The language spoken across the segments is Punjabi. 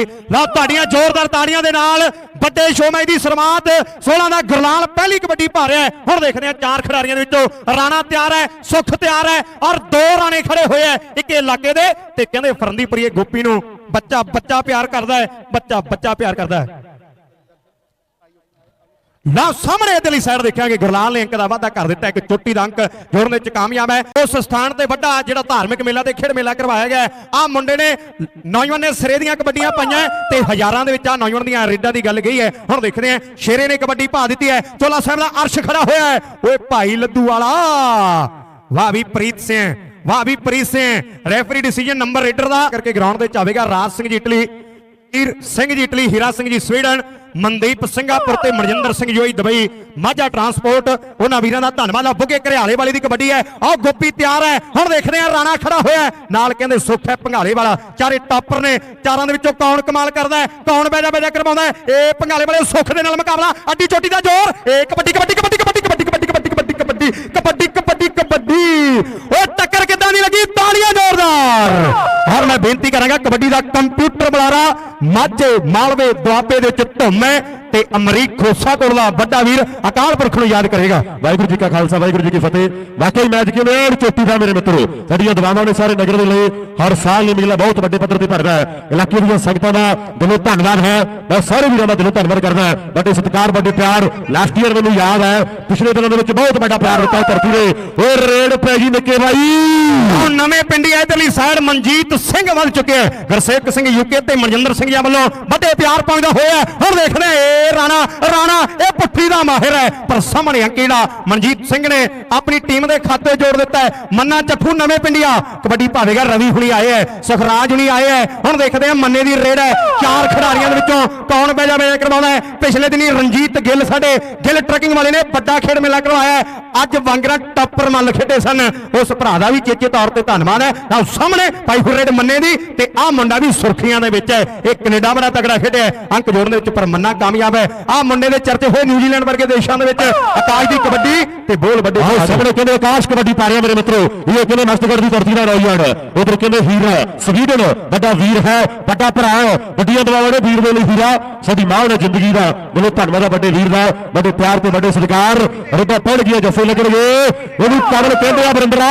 ਲਓ ਤੁਹਾਡੀਆਂ ਜ਼ੋਰਦਾਰ ਤਾੜੀਆਂ ਦੇ ਨਾਲ ਵੱਡੇ ਸ਼ੋਮੈਚ ਦੀ ਸ਼ੁਰੂਆਤ 16 ਦਾ ਗੁਰਲਾਲ ਪਹਿਲੀ ਕਬੱਡੀ ਪਾ ਰਿਹਾ ਹੈ। ਹੁਣ ਦੇਖਦੇ ਹਾਂ ਚਾਰ ਖਿਡਾਰੀਆਂ ਦੇ ਵਿੱਚੋਂ ਰਾਣਾ ਤਿਆਰ ਹੈ, ਸੁਖ ਤਿਆਰ ਹੈ ਔਰ ਦੋ ਰਾਣੇ ਖੜੇ ਹੋਏ ਹੈ। ਇੱਕ ਇਲਾਕੇ ਦੇ ਤੇ ਕਹਿੰਦੇ ਫਰੰਦੀਪੁਰੀਏ ਗੋਪੀ ਨੂੰ ਬੱਚਾ ਬੱਚਾ ਪਿਆਰ ਕਰਦਾ ਹੈ, ਬੱਚਾ ਬੱਚਾ ਪਿਆਰ ਕਰਦਾ ਹੈ। ਨਾ ਸਾਹਮਣੇ ਇਧਰਲੀ ਸਾਈਡ ਦੇਖਿਆ ਕਿ ਗੁਰਲਾਲ ਨੇ ਅੰਕ ਦਾ ਵਾਅਦਾ ਕਰ ਦਿੱਤਾ, ਇੱਕ ਚੋਟੀ ਦਾ ਅੰਕ ਜੋੜਨ ਵਿੱਚ ਕਾਮਯਾਬ ਹੈ। ਉਸ ਸਥਾਨ ਤੇ ਵੱਡਾ ਜਿਹੜਾ ਧਾਰਮਿਕ ਮੇਲਾ ਤੇ ਖੇਡ ਮੇਲਾ ਕਰਵਾਇਆ ਗਿਆ ਆ ਮੁੰਡੇ ਨੇ ਨੌਜਵਾਨ ਨੇ ਸਿਰੇ ਦੀਆਂ ਕਬੱਡੀਆਂ ਪਾਈਆਂ ਤੇ ਹਜ਼ਾਰਾਂ ਦੇ ਵਿੱਚ ਆ ਨੌਜਵਾਨ ਦੀਆਂ ਰੇਡਾਂ ਦੀ ਗੱਲ ਗਈ ਹੈ। ਹੁਣ ਦੇਖਦੇ ਆ ਸ਼ੇਰੇ ਨੇ ਕਬੱਡੀ ਪਾ ਦਿੱਤੀ ਹੈ। ਚੋਲਾ ਸਾਹਿਬ ਦਾ ਅਰਸ਼ ਖੜਾ ਹੋਇਆ ਹੈ। ਓਏ ਭਾਈ ਲੱਦੂ ਵਾਲਾ, ਵਾਹ ਵੀ ਪ੍ਰੀਤ ਸਿੰਘ, ਵਾਹ ਵੀ Preet Singh. Referee decision number raider ਦਾ ਕਰਕੇ ਗਰਾਊਂਡ ਦੇ ਵਿੱਚ ਆਵੇਗਾ Raj Singh ji Italy. Heer Singh ji Italy, Hira Singh ji Sweden, Mandeep Singapore ਤੇ ਮਨਜਿੰਦਰ ਸਿੰਘ ਜੋਈ ਦੁਬਈ, ਮਾਝਾ ਟਰਾਂਸਪੋਰਟ। ਉਹਨਾਂ ਵੀਰਾਂ ਦਾ ਧੰਨਵਾਦ ਆ। ਬੁੱਗੇ ਘਰਿਆਲੇ ਵਾਲੀ ਦੀ ਕਬੱਡੀ ਹੈ। ਆਹ ਗੋਪੀ ਤਿਆਰ ਹੈ। ਹੁਣ ਦੇਖਦੇ ਆ ਰਾਣਾ ਖੜਾ ਹੋਇਆ ਨਾਲ ਕਹਿੰਦੇ ਸੁੱਖ ਹੈ ਭੰਗਾਲੇ ਵਾਲਾ। ਚਾਰੇ ਟਾਪਰ ਨੇ ਚਾਰਾਂ ਦੇ ਵਿੱਚੋਂ ਕੌਣ ਕਮਾਲ ਕਰਦਾ ਹੈ? ਕੌਣ ਬੈਜਾ ਬੈਜਾ ਕਰਵਾਉਂਦਾ ਇਹ ਭੰਗਾਲੇ ਵਾਲੇ ਸੁੱਖ ਦੇ ਨਾਲ ਮੁਕਾਬਲਾ। ਅੱਡੀ ਚੋਟੀ ਦਾ ਜ਼ੋਰ। ਇਹ ਕਬੱਡੀ ਕਬੱਡੀ ਕਬੱਡੀ ਕਬੱਡੀ ਕਬੱਡੀ ਕਬੱਡੀ ਕਬੱਡੀ ਕਬੱਡੀ। ਉਹ ਟੱਕਰ ਕਿੱਦਾਂ ਦੀ ਲੱਗੀ? ਤਾਲੀਆਂ ਜ਼ੋਰਦਾਰ। ਹਰ ਮੈਂ ਬੇਨਤੀ ਕਰਾਂਗਾ, ਕਬੱਡੀ ਦਾ ਕੰਪਿਊਟਰ ਬੁਲਾਰਾ, ਮਾਝੇ, ਮਾਲਵੇ, ਦੁਆਬੇ ਦੇ ਵਿੱਚ ਧੁੰਮ ਤੇ ਅਮਰੀਕ ਖੋਸਾ ਕੋਲ ਦਾ ਵੱਡਾ ਵੀਰ ਅਕਾਲ ਪੁਰਖ ਨੂੰ ਯਾਦ ਕਰੇਗਾ। ਵਾਹਿਗੁਰੂ ਜੀ ਕਾ ਖਾਲਸਾ, ਵਾਹਿਗੁਰੂ ਜੀ ਕੀ ਫਤਿਹ। ਵਾਕਈ ਮੈਚ ਕਿਵੇਂ ਔਰ ਚੋਟੀ ਦਾ ਮੇਰੇ ਮਿੱਤਰੋ? ਸਾਡੀਆਂ ਦੁਆਵਾਂ ਨੇ ਸਾਰੇ ਨਗਰ ਦੇ ਲਈ ਹਰ ਸਾਲ ਇਹ ਮੇਲਾ ਬਹੁਤ ਵੱਡੇ ਪੱਧਰ ਤੇ ਭਰਦਾ ਹੈ। ਇਲਾਕੇ ਦੀਆਂ ਸੰਗਤਾਂ ਦਾ ਦਿਲੋਂ ਧੰਨਵਾਦ ਹੈ। ਮੈਂ ਸਾਰੇ ਵੀਰਾਂ ਦਾ ਦਿਲੋਂ ਧੰਨਵਾਦ ਕਰਦਾ ਵੱਡੇ ਸਤਿਕਾਰ, ਵੱਡੇ ਪਿਆਰ ਲਾਸਟ ਈਅਰ ਮੈਨੂੰ ਯਾਦ ਹੈ। ਪਿਛਲੇ ਦਿਨਾਂ ਦੇ ਵਿੱਚ ਬਹੁਤ ਵੱਡਾ ਪਿਆਰ ਦਿੱਤਾ ਧਰਤੀ ਨੇ ਓਏ ਰੇਡ ਪੈ ਗਈ ਨਿੱਕੇ ਭਾਈ ਨਵੇਂ ਪਿੰਡੀ ਇਧਰਲੀ ਸਾਈਡ ਮਨਜੀਤ ਸਿੰਘ ਵੱਧ ਚੁੱਕੇ ਹੈ। ਗੁਰਸੇਵਕ ਸਿੰਘ ਯੂਕੇ ਤੇ ਮਨਜਿੰਦਰ ਸਿੰਘ ਜੀ ਵੱਲੋਂ ਵੱਡੇ ਪਿਆਰ ਪਾਉਂਦਾ ਹੋਇਆ। ਹੁਣ ਦੇਖਦੇ ਇਹ ਰਾਣਾ ਰਾਣਾ ਇਹ ਪੁੱਠੀ ਦਾ ਮਾਹਿਰ ਹੈ। ਪਰ ਸਾਹਮਣੇ ਅੰਕੀ ਮਨਜੀਤ ਸਿੰਘ ਨੇ ਆਪਣੀ ਟੀਮ ਦੇ ਖਾਤੇ ਜੋੜ ਦਿੱਤਾ ਹੈ। ਮੰਨਾ ਚੱਠੂ ਨਵੇਂ ਪਿੰਡੀਆ। ਕਬੱਡੀ ਭਾਵੇਗਾ ਰਵੀ ਹੁਣੀ ਆਏ ਹੈ, ਸੁਖਰਾਜ ਹੁਣੀ ਆਏ ਹੈ। ਹੁਣ ਦੇਖਦੇ ਹਾਂ ਮੰਨੇ ਦੀ ਰੇਡ ਹੈ। ਚਾਰ ਖਿਡਾਰੀਆਂ ਦੇ ਵਿੱਚੋਂ ਕੌਣ ਬੈਜਾ ਬੈਜਾ ਕਰਵਾਉਂਦਾ ਹੈ। ਪਿਛਲੇ ਦਿਨੀ ਰਣਜੀਤ ਗਿੱਲ ਸਾਡੇ ਗਿੱਲ ਟਰੱਕਿੰਗ ਵਾਲੇ ਨੇ ਵੱਡਾ ਖੇਡ ਮੇਲਾ ਕਰਵਾਇਆ ਹੈ। ਅੱਜ ਵਾਂਗਰਾ ਟੱਪਰ ਮੱਲ ਖੇਡੇ ਸਨ। ਉਸ ਭਰਾ ਦਾ ਵੀ ਚੇਚੇ ਤੌਰ ਤੇ ਧੰਨਵਾਦ ਹੈ। ਤਾਂ ਸਾਹਮਣੇ ਭਾਈ ਹੁਰੇਡ ਮੰਨੇ ਦੀ ਤੇ ਆਹ ਮੁੰਡਾ ਵੀ ਸੁਰਖੀਆਂ ਦੇ ਵਿੱਚ ਹੈ। ਇਹ ਕੈਨੇਡਾ ਬੜਾ ਤਗੜਾ ਖੇਡਿਆ ਅੰਕ ਜੋੜਨ ਦੇ ਵਿੱਚ ਪਰ ਮੰਨਾ ਕਾਮਯਾਬ ਹੈ। ਆਹ ਮੁੰਡੇ ਦੇ ਚਰਚੇ ਹੋਏ ਨਿਊਜ਼ੀਲੈਂਡ ਵਰਗੇ ਦੇਸ਼ਾਂ ਦੇ ਵਿੱਚ। ਆਕਾਸ਼ ਦੀ ਕਬੱਡੀ ਤੇ ਬੋਲ ਵੱਡੇ ਸਾਹਮਣੇ ਕਹਿੰਦੇ ਆਕਾਸ਼ ਕਬੱਡੀ ਪਾ ਰਿਹਾ ਮੇਰੇ ਮਿੱਤਰੋ। ਇਹ ਕਹਿੰਦੇ ਮਸਤਗੜ ਦੀ ਧਰਤੀ ਦਾ ਨੌਜਵਾਨ ਉਧਰ ਕਹਿੰਦੇ ਹੀਰਾ ਸਵੀਡਨ ਵੱਡਾ ਵੀਰ ਹੈ ਵੱਡਾ ਭਰਾ ਹੈ। ਵੱਡੀਆਂ ਦਵਾਵਾਂ ਨੇ ਵੀਰ ਦੇ ਲਈ ਹੀਰਾ। ਸਾਡੀ ਮਾਂ ਨੇ ਜ਼ਿੰਦਗੀ ਦਾ ਮੈਨੂੰ ਧੰਨਵਾਦ ਹੈ ਵੱਡੇ ਵੀਰ ਦਾ। ਵੱਡੇ ਪਿਆਰ ਤੇ ਵੱਡੇ ਸਤਿਕਾਰ। ਰੱਬਾ ਪੜ ਗਿਆ ਜੱਫੇ ਲੱਗਣਗੇ। ਉਹਨੂੰ ਕਬਲ ਕਹਿੰਦੇ ਆ ਬਰਿੰਦਰਾ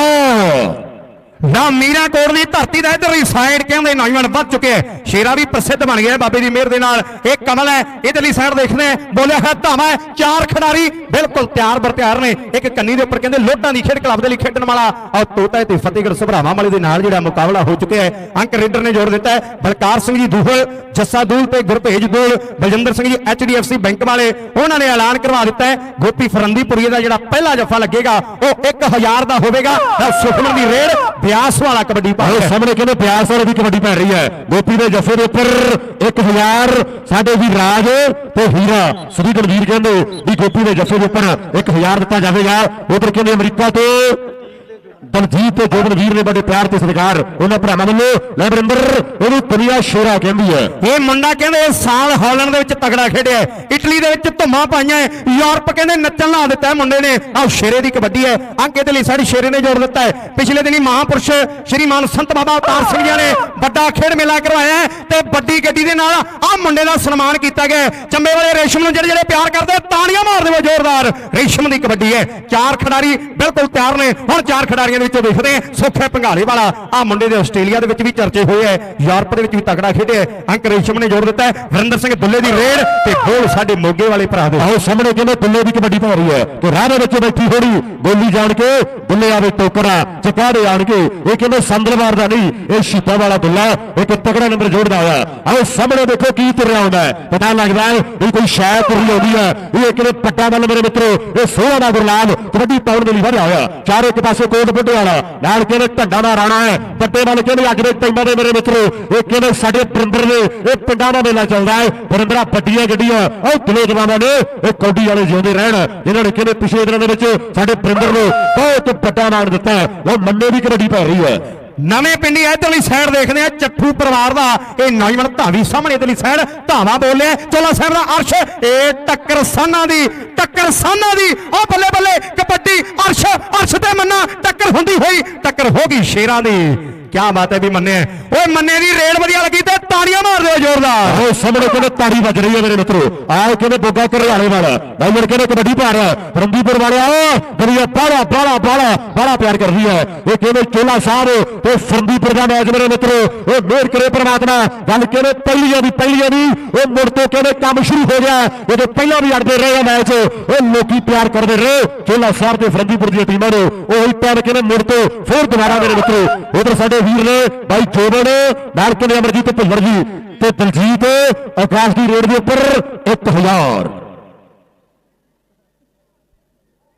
ਨਾ ਮੀਰਾ ਕੋਟ ਦੀ ਧਰਤੀ ਦਾ ਇਧਰਲੀ ਸਾਈਡ ਕਹਿੰਦੇ ਨੌਜਵਾਨ ਵੱਧ ਚੁੱਕੇ ਸ਼ੇਰਾ ਵੀ ਪ੍ਰਸਿੱਧ ਬਣ ਗਿਆ ਬਾਬੇ ਦੀ ਮਿਹਰ ਦੇ ਨਾਲ। ਇਹ ਕਮਲ ਹੈ, ਇਧਰਲੀ ਸਾਈਡ ਦੇਖਦੇ ਬੋਲਿਆ ਹੈ ਧਾਵਾ ਚਾਰ ਖਿਡਾਰੀ ਬਿਲਕੁਲ ਤਿਆਰ ਬਰ ਨੇ। ਇੱਕ ਕੰਨੀ ਦੇ ਉੱਪਰ ਕਹਿੰਦੇ ਲੋਟਾਂ ਦੀ ਖੇਡ ਕਲੱਬ ਦੇ ਲਈ ਖੇਡਣ ਵਾਲਾ। ਔਰ ਤੋਤਾ ਤੇ ਫਤਿਹਗੜ੍ਹ ਸਭਰਾਵਾਂ ਵਾਲੇ ਦੇ ਨਾਲ ਜਿਹੜਾ ਮੁਕਾਬਲਾ ਹੋ ਚੁੱਕਿਆ ਹੈ। ਅੰਕ ਰੇਡਰ ਨੇ ਜੋੜ ਦਿੱਤਾ ਹੈ। ਬਲਕਾਰ ਸਿੰਘ ਜੀ ਦੂਹਲ, ਜੱਸਾ ਦੂਲ ਤੇ ਗੁਰਪੇਜ ਦੂਲ, ਬਲਜਿੰਦਰ ਸਿੰਘ ਜੀ ਐਚਡੀਐਫਸੀ ਬੈਂਕ ਵਾਲੇ, ਉਹਨਾਂ ਨੇ ਐਲਾਨ ਕਰਵਾ ਦਿੱਤਾ ਹੈ। ਗੋਪੀ ਫਰੰਦੀਪੁਰੀਏ ਦਾ ਜਿਹੜਾ ਪਹਿਲਾ ਜੱਫਾ ਲੱਗੇਗਾ, ਉਹ 1000 ਦਾ ਹੋਵੇਗਾ। ਸੁਖਮਨ ਦੀ ਰੇਡ ਬਿਆਸ ਵਾਲਾ ਕਬੱਡੀ ਪਾਸ ਸਾਹਮਣੇ ਕਹਿੰਦੇ ਪਿਆਰ ਸਾਰੇ ਦੀ ਕਬੱਡੀ ਪੈ ਰਹੀ ਹੈ। ਗੋਪੀ ਦੇ ਜੱਫੇ ਦੇ ਉੱਪਰ 1000 ਸਾਡੇ ਵੀ ਰਾਜ ਤੇ ਹੀਰਾ। ਸਵੀਡਨ ਵੀਰ ਕਹਿੰਦੇ ਵੀ ਗੋਪੀ ਦੇ ਜੱਫੇ ਦੇ ਉੱਪਰ 1000 ਦਿੱਤਾ ਜਾਵੇਗਾ। ਉਧਰ ਕਹਿੰਦੇ ਅਮਰੀਕਾ ਤੋਂ ਦਲਜੀਤ ਤੇ ਜੋਬਨ ਨੇ ਬੜੇ ਪਿਆਰ ਤੇ ਸਤਿਕਾਰ ਉਹਨਾਂ ਭਰਾਵਾਂ ਵੱਲੋਂ। ਲੈ ਬਰਿੰਦਰ ਉਹਨੂੰ ਦੁਨੀਆ ਸ਼ੇਰਾ ਕਹਿੰਦੀ ਹੈ। ਇਹ ਮੁੰਡਾ ਕਹਿੰਦੇ ਇਸ ਸਾਲ ਹਾਲੈਂਡ ਦੇ ਵਿੱਚ ਤਗੜਾ ਖੇਡਿਆ ਇਟਲੀ ਦੇ ਵਿੱਚ ਧੁੰਮਾਂ ਪਾਈਆਂ ਯੂਰਪ ਕਹਿੰਦੇ ਨੱਚਣ ਲਾ ਦਿੱਤਾ ਮੁੰਡੇ ਨੇ। ਆਹ ਸ਼ੇਰੇ ਦੀ ਕਬੱਡੀ ਹੈ। ਅੰਕ ਇਹਦੇ ਲਈ ਸਾਡੀ ਸ਼ੇਰੇ ਨੇ ਜੋੜ ਦਿੱਤਾ ਹੈ। ਪਿਛਲੇ ਦਿਨੀ ਮਹਾਪੁਰਸ਼ ਸ਼੍ਰੀਮਾਨ ਸੰਤ ਬਾਬਾ ਅਵਤਾਰ ਸਿੰਘ ਜੀ ਨੇ ਵੱਡਾ ਖੇਡ ਮੇਲਾ ਕਰਵਾਇਆ ਤੇ ਵੱਡੀ ਗੱਡੀ ਦੇ ਨਾਲ ਆਹ ਮੁੰਡੇ ਦਾ ਸਨਮਾਨ ਕੀਤਾ ਗਿਆ ਚੰਬੇ ਵਾਲੇ ਰੇਸ਼ਮ ਨੂੰ ਜਿਹੜੇ ਜਿਹੜੇ ਪਿਆਰ ਕਰਦੇ ਆ, ਤਾੜੀਆਂ ਮਾਰ ਦੇਵੋ ਜ਼ੋਰਦਾਰ। ਰੇਸ਼ਮ ਦੀ ਕਬੱਡੀ ਹੈ। ਚਾਰ ਖਿਡਾਰੀ ਬਿਲਕੁਲ ਤਿਆਰ ਨੇ। ਹੁਣ ਚਾਰ ਖਿਡਾਰੀ ਖਿਡਾਰੀਆਂ ਦੇ ਵਿੱਚੋਂ ਦੇਖਦੇ ਹਾਂ। ਸੁੱਖ ਹੈ ਭੰਗਾਲੇ ਵਾਲਾ। ਆਹ ਮੁੰਡੇ ਦੇ ਆਸਟ੍ਰੇਲੀਆ ਦੇ ਵਿੱਚ ਵੀ ਚਰਚੇ ਹੋਏ ਹੈ। ਯੂਰਪ ਦੇ ਵਿੱਚ ਵੀ ਤਗੜਾ ਖੇਡਿਆ ਹੈ। ਅੰਕ ਰੇਸ਼ਮ ਨੇ ਜੋੜ ਦਿੱਤਾ ਵਰਿੰਦਰ ਸਿੰਘ ਦੁੱਲੇ ਦੀ ਰੇਡ ਤੇ ਗੋਲ ਸਾਡੇ ਮੋਗੇ ਵਾਲੇ ਭਰਾ ਦੇ। ਆਓ ਸਾਹਮਣੇ ਕਹਿੰਦੇ ਦੁੱਲੇ ਦੀ ਕਬੱਡੀ ਪਾ ਰਹੀ ਹੈ। ਤੇ ਰਾਹ ਦੇ ਵਿੱਚ ਬੈਠੀ ਹੋਣੀ ਗੋਲੀ ਜਾਣ ਕੇ ਦੁੱਲੇ ਆਵੇ ਟੋਕਰਾ ਚਕਾੜੇ ਆਣ ਕੇ। ਇਹ ਕਹਿੰਦੇ ਸੰਦਲਵਾਰ ਦਾ ਨਹੀਂ, ਇਹ ਸ਼ੀਤਾ ਵਾਲਾ ਦੁੱਲਾ ਇੱਕ ਤਕੜਾ ਨੰਬਰ ਜੋੜਦਾ ਹੋਇਆ। ਆਓ ਸਾਹਮਣੇ ਦੇਖੋ ਕੀ ਤੁਰਿਆ ਆਉਂਦਾ ਹੈ। ਪਤਾ ਲੱਗਦਾ ਹੈ ਇਹ ਕੋਈ ਸ਼ਾਇਦ ਤੁਰੀ ਆਉਂਦੀ ਹੈ। ਇਹ ਕਹਿੰਦੇ ਪੱਟਾ ਵੱਲ ਮੇਰੇ ਮਿੱਤਰੋ, ਇਹ ਸੋਹਣਾ ਦਾ ਗੁਰਲਾਬ ਕਬੱਡੀ ਪਾਉਣ ਦੇ ਲਈ ਵਧਿਆ ਹੋਇਆ। ਚਾਰੇ ਇੱਕ ਪਾਸੇ ਕੋਟ ਬੁੱਢੇ ਨਾਲ ਕਹਿੰਦੇ ਢੰਡਾ ਦਾ ਰਾਣਾ ਹੈ। ਪੱਟੇ ਵੱਲ ਕਹਿੰਦੇ ਅੱਜ ਦੇ ਟਾਈਮਾਂ ਦੇ ਮੇਰੇ ਮਿੱਤਰੋ? ਇਹ ਕਹਿੰਦੇ ਸਾਡੇ ਪਰਿੰਦਰ ਨੇ? ਇਹ ਪਿੰਡਾਂ ਦਾ ਮੇਲਾ ਚੱਲਦਾ ਹੈ। ਬਰਿੰਦਰਾ ਵੱਡੀਆਂ ਗੱਡੀਆਂ। ਉਹ ਦਿਲੇ ਜਵਾਨਾਂ ਨੇ ਇਹ ਕੌਡੀ ਵਾਲੇ ਜਿਉਂਦੇ ਰਹਿਣ ਇਹਨਾਂ ਨੇ ਕਹਿੰਦੇ ਪਿਛਲੇ ਦਿਨਾਂ ਦੇ ਵਿੱਚ ਸਾਡੇ ਪਰਿੰਦਰ ਨੂੰ ਬਹੁਤ ਵੱਡਾ ਮਾਣ ਦਿੱਤਾ ਹੈ। ਉਹ ਮੰਨੇ ਦੀ ਕਬੱਡੀ ਪੈ ਰਹੀ ਹੈ। ਨਵੇਂ ਪਿੰਡੀ ਇਧਰਲੀ ਸਾਈਡ ਦੇਖਦੇ ਆ, ਚੱਠੂ ਪਰਿਵਾਰ ਦਾ, ਇਹ ਨੌਜਵਾਨ ਧਾਵੀ ਸਾਹਮਣੇ ਇਧਰਲੀ ਸਾਈਡ ਧਾਵਾ ਬੋਲਿਆ, ਚੋਲਾ ਸਾਹਿਬ ਦਾ ਅਰਸ਼, ਇਹ ਟੱਕਰ ਸਾਨਾ ਦੀ, ਟੱਕਰ ਸਾਨਾ ਦੀ, ਉਹ ਬੱਲੇ ਬੱਲੇ ਕਬੱਡੀ, ਅਰਸ਼ ਅਰਸ਼ ਤੇ ਮੰਨਾ, ਟੱਕਰ ਹੁੰਦੀ ਹੋਈ, ਟੱਕਰ ਹੋ ਗਈ ਸ਼ੇਰਾਂ ਦੀ। ਕੀ ਬਾਤ ਹੈ ਵੀ ਮੰਨਿਆ। ਓਏ ਮੰਨੇ ਦੀ ਰੇਡ ਵਧੀਆ ਲੱਗੀ ਤੇ ਤਾੜੀਆਂ ਮਾਰ ਦਿਓ ਜ਼ੋਰਦਾਰ। ਉਹ ਸਾਹਮਣੇ ਕਹਿੰਦੇ ਤਾੜੀ ਵੱਜ ਰਹੀ ਹੈ ਮੇਰੇ ਮਿੱਤਰੋ। ਆਓ ਕਹਿੰਦੇ ਬੋਗਾ ਘਰਿਆਲੇ ਵਾਲਾ। ਬਾਈਮਣ ਕਹਿੰਦੇ ਕਬੱਡੀ ਪਾ ਰੰਦੀਪੁਰ ਵਾਲਿਆ, ਦੁਨੀਆ ਬਾਲਾ ਬਾਲਾ ਬਾਲਾ ਬਾਲਾ ਪਿਆਰ ਕਰਦੀ ਹੈ। ਇਹ ਕਹਿੰਦੇ ਚੋਲਾ ਸਾਹਿਬ ਤੇ ਫਰੰਦੀਪੁਰ ਦਾ ਮੈਚ ਮੇਰੇ ਮਿੱਤਰੋ। ਉਹ ਮਿਹਰ ਕਰੇ ਪ੍ਰਮਾਤਮਾ। ਗੱਲ ਕਹਿੰਦੇ ਪਹਿਲੀਆਂ ਦੀ ਪਹਿਲੀਆਂ ਦੀ। ਉਹ ਮੁੜ ਤੋਂ ਕਹਿੰਦੇ ਕੰਮ ਸ਼ੁਰੂ ਹੋ ਗਿਆ। ਇਹਦੇ ਪਹਿਲਾਂ ਵੀ ਅੜਦੇ ਰਹੇ ਆ ਮੈਚ, ਉਹ ਲੋਕੀ ਪਿਆਰ ਕਰਦੇ ਰਹੇ। ਚੋਲਾ ਸਾਹਿਬ ਤੇ ਫਰੰਦੀਪੁਰ ਦੀਆਂ ਟੀਮਾਂ ਨੂੰ ਉਹੀ ਟਾਈਮ ਕਹਿੰਦੇ ਮੁੜ ਤੋਂ ਫੇਰ ਦੁਬਾਰਾ ਮੇਰੇ ਮਿੱਤਰੋ। ਉਧਰ ਸਾਡੇ ਵੀਰ ਨੇ ਬਾਈ ਜੋਬਨ, ਨਾਲ ਕਹਿੰਦੇ ਅਮਰਜੀਤ ਭੁੱਲਰ ਜੀ। ਤੇ ਦਲਜੀਤ ਆਕਾਸ਼ ਦੀ ਰੋਡ ਦੇ ਉੱਪਰ 1000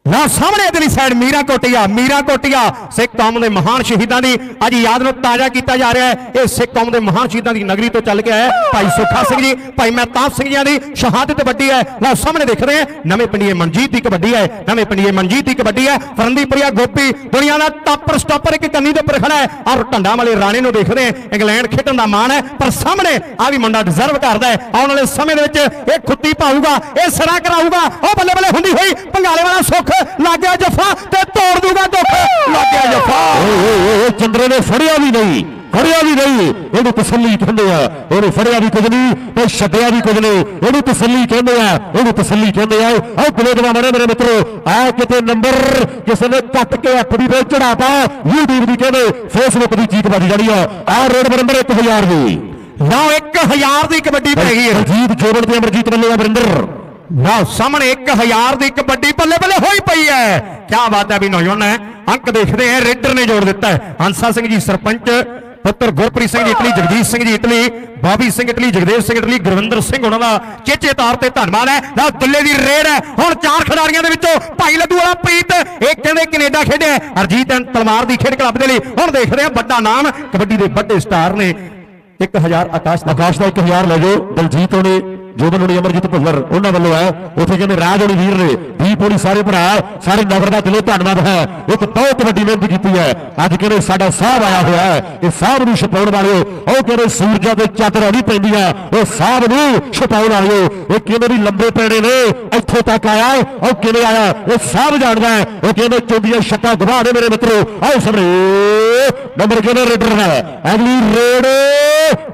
ਨਾ ਸਾਹਮਣੇ ਇਧਰਲੀ ਸਾਈਡ ਮੀਰਾ ਕੋਟਿਆ ਮੀਰਾ ਕੋਟਿਆ ਸਿੱਖ ਕੌਮ ਦੇ ਮਹਾਨ ਸ਼ਹੀਦਾਂ ਦੀ ਅੱਜ ਯਾਦ ਨੂੰ ਤਾਜ਼ਾ ਕੀਤਾ ਜਾ ਰਿਹਾ ਹੈ। ਇਹ ਸਿੱਖ ਕੌਮ ਦੇ ਮਹਾਨ ਸ਼ਹੀਦਾਂ ਦੀ ਨਗਰੀ ਤੋਂ ਚੱਲ ਕੇ ਆਇਆ ਹੈ। ਭਾਈ ਸੁੱਖਾ ਸਿੰਘ ਜੀ, ਭਾਈ ਮਹਿਤਾਬ ਸਿੰਘ ਜੀ ਦੀ ਸ਼ਹਾਦਤ ਵੱਡੀ ਹੈ। ਲਓ ਸਾਹਮਣੇ ਦੇਖਦੇ ਹਾਂ, ਨਵੇਂ ਪਿੰਡੀਏ ਮਨਜੀਤ ਦੀ ਕਬੱਡੀ ਹੈ, ਨਵੇਂ ਪਿੰਡੀਏ ਮਨਜੀਤ ਦੀ ਕਬੱਡੀ ਹੈ। ਫਰੰਦੀਪੁਰੀਆ, ਗੋਪੀ, ਦੁਨੀਆ ਦਾ ਟਾਪਰ ਸਟਾਪਰ ਇੱਕ ਕੰਨੀ ਦੇ ਉੱਪਰ ਖੜਾ ਹੈ। ਔਰ ਢੰਡਾ ਵਾਲੇ ਰਾਣੇ ਨੂੰ ਦੇਖਦੇ ਹਾਂ, ਇੰਗਲੈਂਡ ਖੇਡਣ ਦਾ ਮਾਣ ਹੈ। ਪਰ ਸਾਹਮਣੇ ਆ ਵੀ ਮੁੰਡਾ ਡਿਜ਼ਰਵ ਕਰਦਾ ਹੈ। ਆਉਣ ਵਾਲੇ ਸਮੇਂ ਦੇ ਵਿੱਚ ਇਹ ਖੁੱਤੀ ਪਾਊਗਾ, ਇਹ ਸਰਾ ਕਰਾਊਗਾ, ਉਹ ਬੱਲੇ ਬੱਲੇ ਹੁੰਦੀ ਹੋਈ, ਪੰਗਾਲੇ ਵਾਲਾ ਸੁੱਖ ਲੱਗ ਗਿਆ ਜੱਫਾ ਤੇ ਤੋੜ ਦੂਗਾ ਦੁੱਖ। ਲੱਗ ਗਿਆ ਜੱਫਾ। ਚੰਦਰੇ ਨੇ ਫੜਿਆ ਵੀ ਨਹੀਂ ਫੜਿਆ ਵੀ ਨਹੀਂ। ਇਹਨੂੰ ਤਸੱਲੀ ਕਹਿੰਦੇ ਆ। ਉਹਨੇ ਫੜਿਆ ਵੀ ਕੁਝ ਨਹੀਂ ਤੇ ਛੱਡਿਆ ਵੀ ਕੁਝ ਨਹੀਂ। ਇਹਨੂੰ ਤਸੱਲੀ ਕਹਿੰਦੇ ਆ ਇਹਨੂੰ ਤਸੱਲੀ ਕਹਿੰਦੇ ਆ। ਆਹ ਬਲੇ ਦਵਾ ਮਰੇ ਮੇਰੇ ਮਿੱਤਰੋ ਆ ਕਿਤੇ ਨੰਬਰ ਕਿਸੇ ਨੇ ਕੱਟ ਕੇ ਐਫਡੀ ਤੇ। ਚੜਾਤਾ YouTube ਦੀ ਕਹਿੰਦੇ Facebook ਦੀ ਚੀਕ ਵੱਜ ਜਾਣੀ ਆ। ਆ ਰੇਡ ਨੰਬਰ 1000 ਦੀ। ਲਓ 1000 ਦੀ ਕਬੱਡੀ ਪੈ ਗਈ। ਹੈ ਅਜੀਤ ਜੋਬਨ ਤੇ ਅਮਰਜੀਤ ਵੱਲੋਂ ਅਮਰਿੰਦਰ। ਲਓ ਸਾਹਮਣੇ 1000 ਦੀ ਕਬੱਡੀ ਬੱਲੇ ਬੱਲੇ ਹੋਈ ਪਈ ਹੈ। ਕੀ ਬਾਤ ਹੈ ਵੀ ਨੌਜਵਾਨ ਹੈ ਅੰਕ ਦੇਖਦੇ ਆ, ਰੇਡਰ ਨੇ ਜੋੜ ਦਿੱਤਾ ਹੈ। ਹੰਸਾ ਸਿੰਘ ਜੀ ਸਰਪੰਚ, ਪੁੱਤਰ Gurpreet Singh ji Italy, Jagjit Singh ji Italy, Bobby Singh Italy, Jagdev Singh Italy, Gurwinder Singh ਉਹਨਾਂ ਦਾ ਚੇਚੇ ਤੌਰ ਤੇ ਧੰਨਵਾਦ ਹੈ। ਲਓ ਦੁੱਲੇ ਦੀ ਰੇਡ ਹੈ। ਹੁਣ ਚਾਰ ਖਿਡਾਰੀਆਂ ਦੇ ਵਿੱਚੋਂ ਭਾਈ ਲੱਡੂ ਵਾਲਾ ਪ੍ਰੀਤ, ਇਹ ਕਹਿੰਦੇ ਕੈਨੇਡਾ ਖੇਡਿਆ ਹਰਜੀਤ ਐਂਡ ਤਲਵਾਰ ਦੀ ਖੇਡ ਕਲੱਬ ਦੇ ਲਈ। ਹੁਣ ਦੇਖਦੇ ਆ ਵੱਡਾ ਨਾਮ, ਕਬੱਡੀ ਦੇ ਵੱਡੇ ਸਟਾਰ ਨੇ। 1000 ਆਕਾਸ਼ ਆਕਾਸ਼ ਦਾ 1000 ਲੈ ਜਾਓ। ਦਲਜੀਤ ਹੋਣੀ ਜੋਬਨ ਹੋਣੀ ਅਮਰਜੀਤ ਭੁੱਲਰ, ਉਹਨਾਂ ਵੱਲੋਂ ਹੈ, ਉੱਥੇ ਕਹਿੰਦੇ ਰਾਜ ਹੋਣੀ ਵੀਰ ਨੇ ਦੀਪ ਪੂਰੀ ਸਾਰੇ ਭਰਾ, ਸਾਰੇ ਨਗਰ ਦਾ ਦਿਲੋਂ ਧੰਨਵਾਦ ਹੈ। ਇੱਕ ਬਹੁਤ ਵੱਡੀ ਮਿਹਨਤ ਕੀਤੀ ਹੈ। ਅੱਜ ਕਹਿੰਦੇ ਸਾਡਾ ਸਾਹਿਬ ਆਇਆ ਹੋਇਆ ਹੈ, ਇਹ ਸਾਹਿਬ ਨੂੰ ਛਪਾਉਣ ਵਾਲਿਓ, ਉਹ ਕਹਿੰਦੇ ਸੂਰਜਾਂ ਦੇ ਚਾਦਰਾਂ ਨਹੀਂ ਪੈਂਦੀਆਂ ਉਹ ਸਾਹਿਬ ਨੂੰ ਛਪਾਉਣ ਵਾਲਿਓ। ਇਹ ਕਹਿੰਦੇ ਵੀ ਲੰਬੇ ਪੈੜੇ ਨੇ, ਇੱਥੋਂ ਤੱਕ ਆਇਆ ਉਹ ਕਿਵੇਂ ਆਇਆ ਉਹ ਸਾਹਿਬ ਜਾਣਦਾ ਹੈ। ਉਹ ਕਹਿੰਦੇ ਚੁੰਡੀਆਂ ਛੱਟਾਂ ਗਵਾ ਦੇ ਮੇਰੇ ਮਿੱਤਰੋ। ਆਓ ਸਾਹਮਣੇ, ਨੰਬਰ ਕਹਿੰਦੇ ਰੇਡਰ ਹੈ? ਅਗਲੀ ਰੇਡ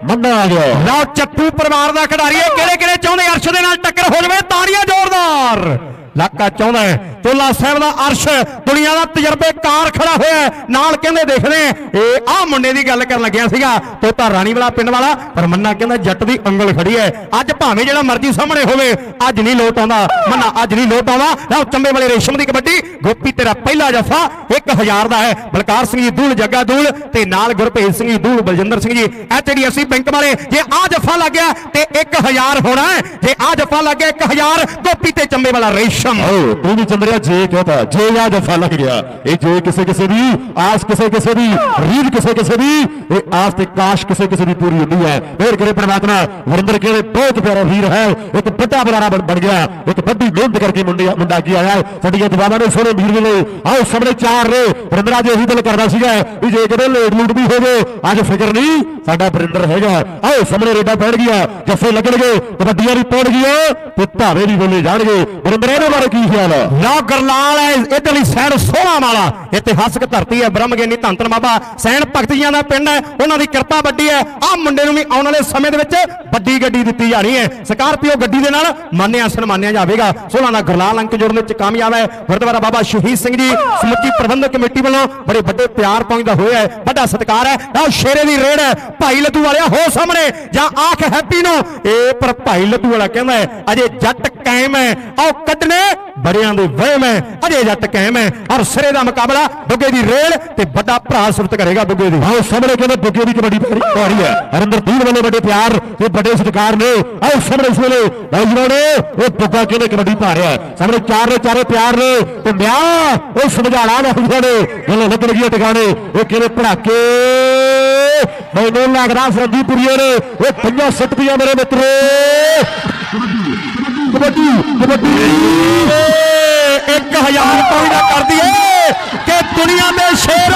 ਮੰਨਾ ਆ ਗਿਆ ਲਓ ਚੱਪੂ ਪਰਿਵਾਰ ਦਾ ਖਿਡਾਰੀ ਹੈ, ਕਿਹੜੇ ਕਿਹੜੇ ਚਾਹੁੰਦੇ ਅਰਸ਼ ਦੇ ਨਾਲ ਟੱਕਰ ਹੋ ਜਾਵੇ ਤਾੜੀਆਂ ਜ਼ੋਰਦਾਰ। ਲਾਕਾ ਚਾਹੁੰਦਾ ਹੈ ਸਾਹਿਬ ਦਾ ਅਰਸ਼, ਦੁਨੀਆ ਦਾ ਤਜਰਬੇਕਾਰ ਖੜਾ ਹੋਇਆ ਨਾਲ ਕਹਿੰਦੇ ਦੇਖਦੇ ਇਹ ਆਹ ਮੁੰਡੇ ਦੀ ਗੱਲ ਕਰਨ ਲੱਗਿਆ ਸੀਗਾ ਤੋਤਾ ਰਾਣੀ ਵਾਲਾ ਪਿੰਡ ਵਾਲਾ, ਪਰ ਮੰਨਾ ਕਹਿੰਦਾ ਜੱਟ ਦੀ ਅੰਗਲ ਖੜੀ ਹੈ। ਅੱਜ ਭਾਵੇਂ ਜਿਹੜਾ ਮਰਜ਼ੀ ਸਾਹਮਣੇ ਹੋਵੇ, ਅੱਜ ਨਹੀਂ ਲੋਟ ਆਉਂਦਾ। ਮੰਨਾ, ਅੱਜ ਨਹੀਂ ਲੋਟ ਆਉਂਦਾ। ਲਓ ਚੰਬੇ ਵਾਲੇ ਰੇਸ਼ਮ ਦੀ ਕਬੱਡੀ, ਗੋਪੀ ਤੇਰਾ ਪਹਿਲਾ ਜਫਾ 1000 ਦਾ ਹੈ। ਬਲਕਾਰ ਸਿੰਘ ਜੀ ਦੂਲ, ਜੱਗਾ ਦੂਲ ਤੇ ਨਾਲ ਗੁਰਭੇਜ ਸਿੰਘ ਜੀ ਦੂਲ, ਬਲਜਿੰਦਰ ਸਿੰਘ ਜੀ। ਐਚਡੀਐਫਸੀ ਬੈਂਕ ਵਾਲੇ, ਜੇ ਆ ਜਫਾ ਲੱਗ ਗਿਆ ਤੇ 1000 ਹੋਣਾ ਜੇ ਆ ਜਫਾ ਲੱਗ ਗਿਆ 1000 ਗੋਪੀ ਤੇ ਚੰਬੇ ਵਾਲਾ ਰੇਸ਼ਮ। ਓ ਤੂੰ ਵੀ ਚੰਦਰਿਆ ਜੇ ਕਹਤਾ ਜੇ ਆ ਦਫਾ ਲੱਗ ਗਿਆ ਇਹ ਜੇ ਕਿਸੇ ਕਿਸੇ ਦੀ ਆਸ ਕਿਸੇ ਕਿਸੇ ਦੀ ਰੀਝ ਕਿਸੇ ਕਿਸੇ ਦੀ ਇਹ ਆਸ ਤੇ ਕਾਸ਼ ਕਿਸੇ ਕਿਸੇ ਦੀ ਪੂਰੀ ਹੁੰਦੀ ਹੈ ਫੇਰ ਕਰੇ ਪ੍ਰਮਾਤਮਾ ਵਰਿੰਦਰ ਕਹਿੰਦੇ ਬਹੁਤ ਪਿਆਰਾ ਵੀਰ ਹੈ ਇੱਕ ਵੱਡਾ ਬਲਾਰਾ ਬਣ ਬਣ ਗਿਆ ਇੱਕ ਵੱਡੀ ਮਿਹਨਤ ਕਰਕੇ ਮੁੰਡੇ ਮੁੰਡਾ ਕੀ ਆਇਆ ਹੈ। ਸਾਡੀਆਂ ਦੁਆਵਾਂ ਨੇ ਸੋਹਣੇ ਵੀਰ ਨੇ ਆਓ ਸਾਹਮਣੇ ਚਾਰ ਨੇ ਵਰਿੰਦਰ ਅੱਜ ਇਹੀ ਦਿਲ ਕਰਦਾ ਸੀਗਾ ਵੀ ਜੇ ਕਿਤੇ ਲੇਟ ਲੂਟ ਵੀ ਹੋ ਜੇ ਅੱਜ ਫਿਕਰ ਨਹੀਂ ਸਾਡਾ ਵਰਿੰਦਰ ਹੈਗਾ ਆਓ ਸਾਹਮਣੇ ਰੇਡਾ ਪੈਣ ਗਿਆ ਜੱਫੇ ਲੱਗਣਗੇ ਕਬੱਡੀਆਂ ਵੀ ਪਹੁੰਚ ਗਈਆਂ ਤੇ ਧਾਵੇ ਵੀ ਬੋਲੇ ਜਾਣਗੇ ਵਰਿੰਦਰ ਇਹਦੇ ਬਾਰੇ ਕੀ ਖਿਆਲ ਹੈ ਲਓ ਗਰਲਾਲ ਹੈ ਇਧਰਲੀ ਸਾਈਡ ਸੋਹਣਾ ਵਾਲਾ। ਇਤਿਹਾਸਕ ਧਰਤੀ ਹੈ ਬ੍ਰਹਮਗਨੀ ਧੰਨ ਧੰਨ ਬਾਬਾ। ਸੈਣ ਭਗਤ ਜੀਆਂ ਦਾ ਪਿੰਡ ਹੈ, ਉਹਨਾਂ ਦੀ ਕਿਰਪਾ ਵੱਡੀ ਹੈ। ਆਹ ਮੁੰਡੇ ਨੂੰ ਵੀ ਆਉਣ ਵਾਲੇ ਸਮੇਂ ਦੇ ਵਿੱਚ ਵੱਡੀ ਗੱਡੀ ਦਿੱਤੀ ਜਾਣੀ ਹੈ। ਸਕਾਰਪੀਓ ਗੱਡੀ ਦੇ ਨਾਲ ਮਾਨਿਆ ਸਨਮਾਨਿਆ ਜਾਵੇਗਾ। ਸੋਹਣਾ ਦਾ ਗਰਲਾਲ ਅੰਕ ਜੋੜਨ ਵਿੱਚ ਕਾਮਯਾਬ ਹੈ। ਗੁਰਦੁਆਰਾ ਬਾਬਾ ਸ਼ਹੀਦ ਸਿੰਘ ਜੀ, ਸਮੁੱਚੀ ਪ੍ਰਬੰਧਕ ਕਮੇਟੀ ਵੱਲੋਂ ਬੜੇ ਵੱਡੇ ਪਿਆਰ ਪਹੁੰਚਦਾ ਹੋਇਆ ਹੈ, ਵੱਡਾ ਸਤਿਕਾਰ ਹੈ। ਲਓ ਸ਼ੇਰੇ ਦੀ ਰੇੜ ਹੈ, ਭਾਈ ਲੱਦੂ ਵਾਲਿਆ ਹੋ ਸਾਹਮਣੇ, ਜਾਂ ਆਖ ਹੈਪੀ ਨੂੰ। ਇਹ ਪਰ ਭਾਈ ਲੱਦੂ ਵਾਲਾ ਕਹਿੰਦਾ ਹੈ, ਅਜੇ ਜੱਟ ਕਾਇਮ ਹੈ। ਆਓ ਕੱਢਨੇ ਬੜਿਆਂ ਦੇ ਵਹਿਮ ਹੈ ਅਜੇ ਜੱਟ ਕਾਇਮ ਹੈ ਔਰ ਸਿਰੇ ਦਾ ਮੁਕਾਬਲਾ ਬੁੱਗੇ ਦੀ ਰੇਲ ਤੇ ਵੱਡਾ ਭਰਾ ਸੁਰਤ ਕਰੇਗਾ ਬੁੱਗੇ ਦੀ। ਆਓ ਸਾਹਮਣੇ ਕਹਿੰਦੇ ਬੁੱਗੇ ਦੀ ਕਬੱਡੀ ਹੋ ਰਹੀ ਹੈ। ਹਰਿੰਦਰ ਦੀਨ ਵੱਲੋਂ ਵੱਡੇ ਪਿਆਰ ਤੇ ਵੱਡੇ ਸਤਿਕਾਰ ਨੇ। ਆਓ ਸਾਹਮਣੇ ਇਸ ਵੇਲੇ ਨੌਜਵਾਨ ਨੇ ਇਹ ਬੁੱਗਾ ਕਹਿੰਦੇ ਕਬੱਡੀ ਪਾ ਰਿਹਾ। ਸਾਹਮਣੇ ਚਾਰ ਨੇ ਚਾਰੇ ਪਿਆਰ ਨੇ। ਤੇ ਮਿਆ ਉਹ ਸਮਝਾਣਾ ਨੌਜਵਾਨ ਨੇ। ਗੱਲਾਂ ਲੱਗਣਗੀਆਂ ਟਿਕਾਣੇ। ਇਹ ਕਹਿੰਦੇ ਪੜਾਕੇ ਮੈਨੂੰ ਲੱਗਦਾ ਸਰਦੀਪੁਰੀਏ ਨੇ। ਇਹ ਪੰਜਾਂ ਸਿੱਟਦੀਆਂ ਮੇਰੇ ਮਿੱਤਰੋ। ਕਬੱਡੀ ਕਬੱਡੀ। 1000 ਪੁਆਇੰਟ ਕਰਦੀ ਦਈਏ ਕਿ ਦੁਨੀਆ ਦੇ ਸ਼ੇਰ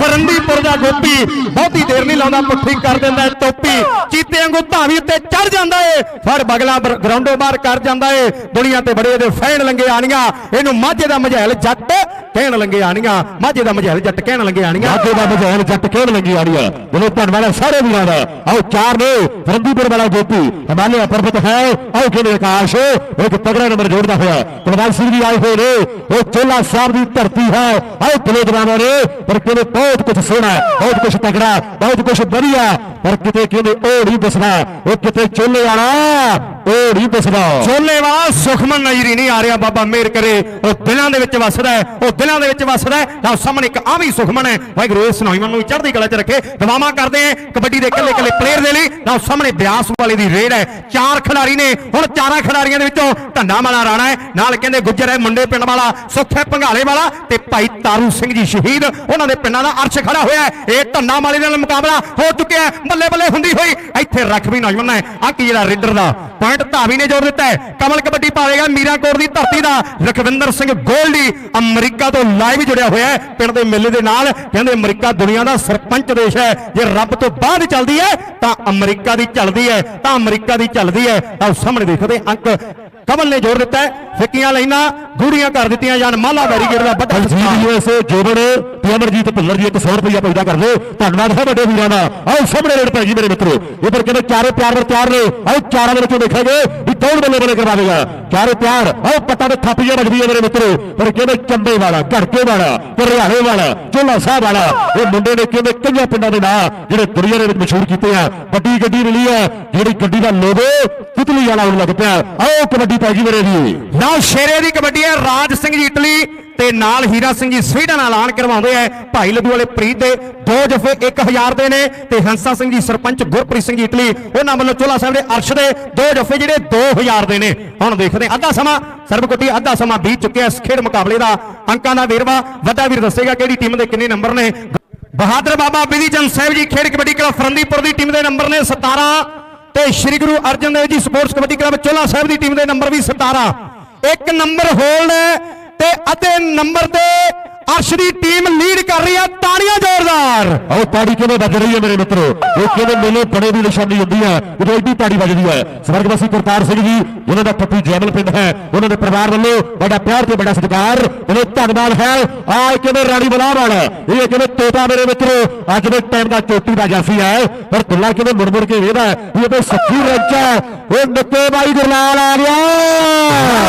ਫਰੰਦੀਪੁਰ ਦਾ ਗੋਪੀ ਬਹੁਤੀ ਦੇਰ ਨਹੀਂ ਲਾਉਂਦਾ, ਪੁੱਠੀ ਕਰ ਦਿੰਦਾ ਟੋਪੀ। ਚੀਤੇ ਵਾਂਗੂ ਧਾਵੀ ਉੱਤੇ ਚੜ ਜਾਂਦਾ ਏ। ਫੜ ਬਗਲਾ ਗਰਾਊਂਡੋਂ ਬਾਹਰ ਕਰ ਜਾਂਦਾ ਏ। ਦੁਨੀਆ ਤੇ ਬੜੇ ਇਹਦੇ ਫੈਨ ਲੰਗੇ ਆਣੀਆਂ। ਇਹਨੂੰ ਮਾਝੇ ਦਾ ਮਝੈਲ ਜੱਟ ਕਹਿਣ ਲੰਗੇ ਆਣੀਆਂ। ਮਾਝੇ ਦਾ ਮਝੈਲ ਜੱਟ ਕਹਿਣ ਲੰਗੇ ਆਣੀਆਂ। ਆਗੇ ਦਾ ਮਜਾਲ ਜੱਟ ਖੇਡ ਲੱਗੀ ਆੜੀ ਹੈ ਬੋਲੋ ਧੰਨਵਾਦ ਹੈ ਸਾਰੇ ਵੀਰਾਂ ਦਾ ਆਓ ਚਾਰ ਨੇ, ਫਰੰਦੀਪੁਰ ਵਾਲਾ ਗੋਪੀ। ਹਿਮਾਲਿਆ ਪਰਬਤ ਹੈ। ਆਓ ਕਿਹਨੇ ਆਕਾਸ਼? ਇੱਕ ਤਗੜਾ ਨੰਬਰ ਜੋੜਦਾ ਹੋਇਆ। ਕੁਲਵੰਤ ਸਿੰਘ ਵੀ ਆਏ ਹੋਏ ਨੇ। ਉਹ ਚੋਲਾ ਸਾਹਿਬ ਦੀ ਧਰਤੀ ਹੈ। ਆਓ ਬਲੇ ਜਵਾਨਾਂ ਨੇ? ਪਰ ਕਿਹਨੇ ਬਹੁਤ ਕੁਝ ਸੋਹਣਾ ਹੈ, ਬਹੁਤ ਕੁਝ ਤਗੜਾ ਬਹੁਤ ਕੁਝ ਵਧੀਆ ਪਰ ਕਿਤੇ ਕਿਹਨੇ ਉਹ ਨਹੀਂ ਉਹ ਕਿਤੇ ਚੋਲੇ ਵਾਲਾ, ਉਹ ਨਹੀਂ ਦੱਸਣਾ ਚੋਲੇਵਾਲ ਸੁਖਮਨ ਨਜ਼ਰੀ ਨਹੀਂ ਆ ਰਿਹਾ, ਬਾਬਾ ਮੇਰ ਕਰੇ। ਉਹ ਦਿਲਾਂ ਦੇ ਵਿੱਚ ਵੱਸਦਾ ਹੈ, ਉਹ ਦਿਲਾਂ ਦੇ ਵਿੱਚ ਵੱਸਦਾ ਹੈ। ਲਓ ਸਾਹਮਣੇ ਇੱਕ ਆ ਵੀ ਸੁਖਮਨ ਹੈ। ਵਾਹਿਗੁਰੂ ਇਸ ਨੌਜਵਾਨ ਨੂੰ ਚੜ੍ਹਦੀ ਕਲਾ 'ਚ ਰੱਖੇ। ਦਵਾਵਾਂ ਕਰਦੇ ਆ ਕਬੱਡੀ ਦੇ ਇਕੱਲੇ ਇਕੱਲੇ ਪਲੇਅਰ ਦੇ ਲਈ। ਲਓ ਸਾਹਮਣੇ ਬਿਆਸ ਵਾਲੇ ਦੀ ਰੇਡ ਹੈ। ਚਾਰ ਖਿਡਾਰੀ ਨੇ, ਹੁਣ ਚਾਰਾਂ ਖਿਡਾਰੀਆਂ ਦੇ ਵਿੱਚੋਂ ਢੰਡਾ ਵਾਲਾ ਰਾਣਾ ਹੈ। ਨਾਲ ਕਹਿੰਦੇ ਗੁੱਜਰ ਹੈ, ਮੁੰਡੇ ਪਿੰਡ ਵਾਲਾ, ਸੁੱਖ ਹੈ, ਭੰਗਾਲੇ ਵਾਲਾ ਤੇ ਭਾਈ ਤਾਰੂ ਸਿੰਘ ਜੀ ਸ਼ਹੀਦ। ਉਹਨਾਂ ਦੇ ਪਿੰਡਾਂ ਦਾ ਅਰਸ਼ ਖੜਾ ਹੋਇਆ ਹੈ। ਇਹ ਢੰਡਾ ਵਾਲੇ ਨਾਲ ਮੁਕਾਬਲਾ ਹੋ ਚੁੱਕਿਆ ਹੈ। ਬੱਲੇ ਬੱਲੇ ਹੁੰਦੀ ਹੋਈ, ਇੱਥੇ ਰੱਖ ਨੌਜਵਾਨ ਹੈ। ਆ ਕੀ ਜਿਹੜਾ ਰੇਡਰ ਦਾ? ਪੁਆਇੰਟ ਧਾਵੀ ਨੇ ਜੋੜ ਦਿੱਤਾ ਹੈ। ਕਮਲ ਕਬੱਡੀ ਪਾਵੇਗਾ ਮੀਰਾਕੋਟ ਦੀ ਧਰਤੀ ਦਾ। ਰਖਵਿੰਦਰ ਸਿੰਘ ਗੋਲਡੀ ਅਮਰੀਕਾ ਤੋਂ ਲਾਈਵ ਜੁੜਿਆ ਹੋਇਆ ਹੈ ਪਿੰਡ ਦੇ ਮੇਲੇ ਦੇ ਨਾਲ। ਕਹਿੰਦੇ ਅਮਰੀਕਾ ਦੁਨੀਆ ਦਾ ਸਰਪੰਚ ਦੇਸ਼ ਹੈ। ਜੇ ਰੱਬ ਤੋਂ ਬਾਅਦ ਚੱਲਦੀ ਹੈ, ਤਾਂ ਅਮਰੀਕਾ ਦੀ ਚੱਲਦੀ ਹੈ, ਤਾਂ ਅਮਰੀਕਾ ਦੀ ਚੱਲਦੀ ਹੈ। ਆਹ ਸਾਹਮਣੇ ਦੇਖਦੇ ਅੰਕ ਕਮਲ ਨੇ ਜੋੜ ਦਿੱਤਾ ਫਿੱਕੀਆਂ ਲਾਈਨਾਂ ਗੂੜੀਆਂ ਕਰ ਦਿੱਤੀਆਂ ਜਾਨ ਮਾਲਾ ਬੈਰੀਗੇਡ ਦਾ ਵੱਡਾ ਜੀ ਯੂਐਸਏ ਜੋਬਨ ਤੇ ਅਮਰਜੀਤ ਭੁੱਲਰ ਜੀ 100 ਰੁਪਇਆ ਪੈਦਾ ਕਰ ਲਓ। ਧੰਨਵਾਦ ਹੈ ਵੱਡੇ ਵੀਰਾਂ ਦਾ। ਆਓ ਸਾਹਮਣੇ ਰੇਡ ਪੈ ਜੀ ਮੇਰੇ ਮਿੱਤਰੋ। ਇਧਰ ਕਹਿੰਦੇ ਚਾਰੇ ਪਿਆਰ ਨਾਲ ਤਿਆਰ ਨੇ। ਆਓ ਚਾਰਾਂ ਦੇ ਵਿੱਚੋਂ ਦੇਖਾਂਗੇ ਵੀ ਕੌਣ ਬੱਲੇ ਬੱਲੇ ਕਰਵਾ ਦੇਗਾ? ਚਾਰੇ ਪਿਆਰ। ਆਓ ਪੱਟਾਂ ਦੇ ਥਾਪੀਆਂ ਵੱਜਦੀ ਹੈ ਮੇਰੇ ਮਿੱਤਰੋ। ਪਰ ਕਹਿੰਦੇ ਚੰਬੇ ਵਾਲਾ ਘੜਕੇ ਵਾਲਾ ਤੇ ਹਰਿਆਣੇ ਵਾਲਾ ਚੋਲਾ ਸਾਹਿਬ ਵਾਲਾ। ਇਹ ਮੁੰਡੇ ਨੇ ਕਹਿੰਦੇ ਕਈਆਂ ਪਿੰਡਾਂ ਦੇ ਨਾਂ ਜਿਹੜੇ ਦੁਨੀਆ ਦੇ ਵਿੱਚ ਮਸ਼ਹੂਰ ਕੀਤੇ ਆ। ਵੱਡੀ ਗੱਡੀ ਮਿਲੀ ਹੈ ਜਿਹੜੀ ਗੱਡੀ ਦਾ ਲੋਗੋ ਤਿਤਲੀ ਵਾਲਾ ਹੋਣ ਲੱਗ ਪਿਆ। ਆਓ ਕਬੱਡੀ ਪੈ ਗਈ ਮੇਰੇ ਜੀ ਨਾਲ ਸ਼ੇਰੇ ਦੀ ਕਬੱਡੀ ਹੈ, ਰਾਜ ਸਿੰਘ ਜੀ ਇਟਲੀ ਤੇ ਨਾਲ ਹੀਰਾ ਸਿੰਘ ਜੀ ਸਵੀਡਨ ਨਾਲ ਐਲਾਨ ਕਰਵਾਉਂਦੇ ਆ। ਭਾਈ ਲੱਡੂ ਵਾਲੇ ਪ੍ਰੀਤ ਦੇ ਦੋ ਜਫੇ 1000 ਦੇ ਨੇ ਤੇ ਹੰਸਾ ਸਿੰਘ ਜੀ ਸਰਪੰਚ ਗੁਰਪ੍ਰੀਤ ਸਿੰਘ ਜੀ ਇਟਲੀ, ਉਹਨਾਂ ਵੱਲੋਂ ਚੋਲਾ ਸਾਹਿਬ ਦੇ ਅਰਸ਼ ਦੇ ਦੋ ਜਫੇ ਜਿਹੜੇ 2000 ਦੇ ਨੇ। ਹੁਣ ਦੇਖਦੇ ਹਾਂ, ਅੱਧਾ ਸਮਾਂ ਸਰਬਕੋਟੀ, ਅੱਧਾ ਸਮਾਂ ਬੀਤ ਚੁੱਕਿਆ ਇਸ ਖੇਡ ਮੁਕਾਬਲੇ ਦਾ। ਅੰਕਾਂ ਦਾ ਵੇਰਵਾ ਵੱਡਾ ਵੀਰ ਦੱਸੇਗਾ ਕਿਹੜੀ ਟੀਮ ਦੇ ਕਿੰਨੇ ਨੰਬਰ ਨੇ। ਬਹਾਦਰ ਬਾਬਾ ਬਿਧੀ ਚੰਦ ਸਾਹਿਬ ਜੀ ਖੇਡ ਕਬੱਡੀ ਕਲੱਬ ਫਰੰਦੀਪੁਰ ਦੀ ਟੀਮ ਦੇ ਨੰਬਰ ਨੇ 17 ਤੇ ਸ੍ਰੀ ਗੁਰੂ ਅਰਜਨ ਦੇਵ ਜੀ ਸਪੋਰਟਸ ਕਬੱਡੀ ਕਲੱਬ ਚੋਲਾ ਸਾਹਿਬ ਦੀ ਟੀਮ ਦੇ ਨੰਬਰ ਵੀ 17 ਇੱਕ ਨੰਬਰ ਹੋਲਡ ਹੈ ਤੇ ਅਤੇ ਨੰਬਰ ਤੇ ਅਰਸ਼ ਦੀ ਟੀਮ ਲੀਡ ਕਰ ਰਹੀ ਹੈ ਤਾੜੀਆਂ ਜ਼ੋਰਦਾਰ। ਆਓ ਤਾੜੀ ਕਿਵੇਂ ਵੱਜ ਰਹੀ ਹੈ ਮੇਰੇ ਮਿੱਤਰੋ? ਇਹ ਕਿਵੇਂ ਮੇਲੇ ਬੜੇ ਦੀ ਨਿਸ਼ਾਨੀ ਹੁੰਦੀ ਹੈ? ਜਦੋਂ ਐਡੀ ਤਾੜੀ ਵੱਜਦੀ ਹੈ, ਸਵਰਗਵਾਸੀ ਕਰਤਾਰ ਸਿੰਘ ਜੀ, ਉਹਨਾਂ ਦਾ ਪੱਪੀ ਜੈਮਲ ਪਿੰਡ ਹੈ। ਉਹਨਾਂ ਦੇ ਪਰਿਵਾਰ ਵੱਲੋਂ ਬੜਾ ਪਿਆਰ ਤੇ ਬੜਾ ਸਤਿਕਾਰ ਉਹਨੇ ਧੰਨਵਾਦ ਹੈ। ਆ ਕਿਵੇਂ ਰਾਣੀ ਬੁਲਾ ਵਾਲਾ ਇਹ ਕਿਵੇਂ ਤੋਤਾ ਮੇਰੇ ਮਿੱਤਰੋ? ਅੱਜ ਦੇ ਟਾਈਮ ਦਾ ਚੋਟੀ ਦਾ ਜਾਫੀ ਹੈ। ਪਰ ਦੁੱਲਾ ਕਿਵੇਂ ਮੁੜ ਮੁੜ ਕੇ ਵੇਖਦਾ ਵੀ ਇਹ ਤੇ ਸੱਚੀ ਰੱਜ ਉਹ ਨਿੱਕੇ ਬਾਈ ਗੁਰਲਾਲ ਆ ਗਿਆ।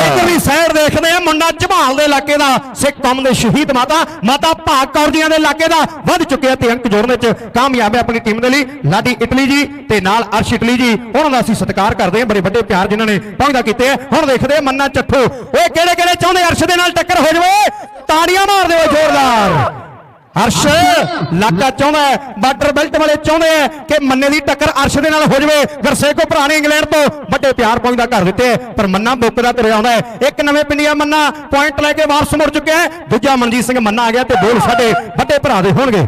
ਇਧਰਲੀ ਸਾਈਡ ਦੇਖਦੇ ਆ, ਮੁੰਡਾ ਝਬਾਲ ਦੇ ਇਲਾਕੇ ਦਾ, ਸਿੱਖ ਕੌਮ ਦੇ ਸ਼ਹੀਦ ਮਾਤਾ ਮਾਤਾ ਭਾਗ ਕੌਰ ਜੀਆਂ ਦੇ ਇਲਾਕੇ ਦਾ, ਵੱਧ ਚੁੱਕਿਆ ਤੇ ਅੰਕ ਜੋੜਨ ਵਿੱਚ ਕਾਮਯਾਬ ਹੈ ਆਪਣੀ ਟੀਮ ਦੇ ਲਈ। ਲਾਡੀ ਇਟਲੀ ਜੀ ਤੇ ਨਾਲ ਅਰਸ਼ ਇਟਲੀ ਜੀ, ਉਹਨਾਂ ਦਾ ਅਸੀਂ ਸਤਿਕਾਰ ਕਰਦੇ ਹਾਂ, ਬੜੇ ਵੱਡੇ ਪਿਆਰ ਜਿਨ੍ਹਾਂ ਨੇ ਪਹੁੰਚਦਾ ਕੀਤੇ ਆ। ਹੁਣ ਦੇਖਦੇ ਮੰਨਾ ਚੱਠੂ, ਓਏ ਕਿਹੜੇ ਕਿਹੜੇ ਚਾਹੁੰਦੇ ਅਰਸ਼ ਦੇ ਨਾਲ ਟੱਕਰ ਹੋ ਜਾਵੇ? ਤਾੜੀਆਂ ਮਾਰ ਦਿਓ ਜ਼ੋਰਦਾਰ। ਅਰਸ਼ ਲਾਗਾ ਚਾਹੁੰਦਾ ਹੈ ਬਾਰਡਰ ਬੈਲਟ ਵਾਲੇ ਚਾਹੁੰਦੇ ਆ ਕਿ ਮੰਨੇ ਦੀ ਟੱਕਰ ਅਰਸ਼ ਦੇ ਨਾਲ ਹੋ ਜਾਵੇ। ਗਰਸੇਕੋ ਭਰਾ ਨੇ ਇੰਗਲੈਂਡ ਤੋਂ ਵੱਡੇ ਪਿਆਰ ਪਹੁੰਚਦਾ ਘਰ ਦਿੱਤੇ ਆ, ਪਰ ਮੰਨਾ ਬੁੱਕਦਾ ਤੁਰਿਆ ਆਉਂਦਾ ਹੈ। ਇੱਕ ਨਵੇਂ ਪਿੰਡੀਆ ਮੰਨਾ ਪੁਆਇੰਟ ਲੈ ਕੇ ਵਾਪਸ ਮੁੜ ਚੁੱਕਿਆ ਹੈ। ਦੂਜਾ ਮਨਜੀਤ ਸਿੰਘ ਮੰਨਾ ਆ ਗਿਆ ਤੇ ਬੋਲ ਸਾਡੇ ਵੱਡੇ ਭਰਾ ਦੇ ਹੋਣਗੇ।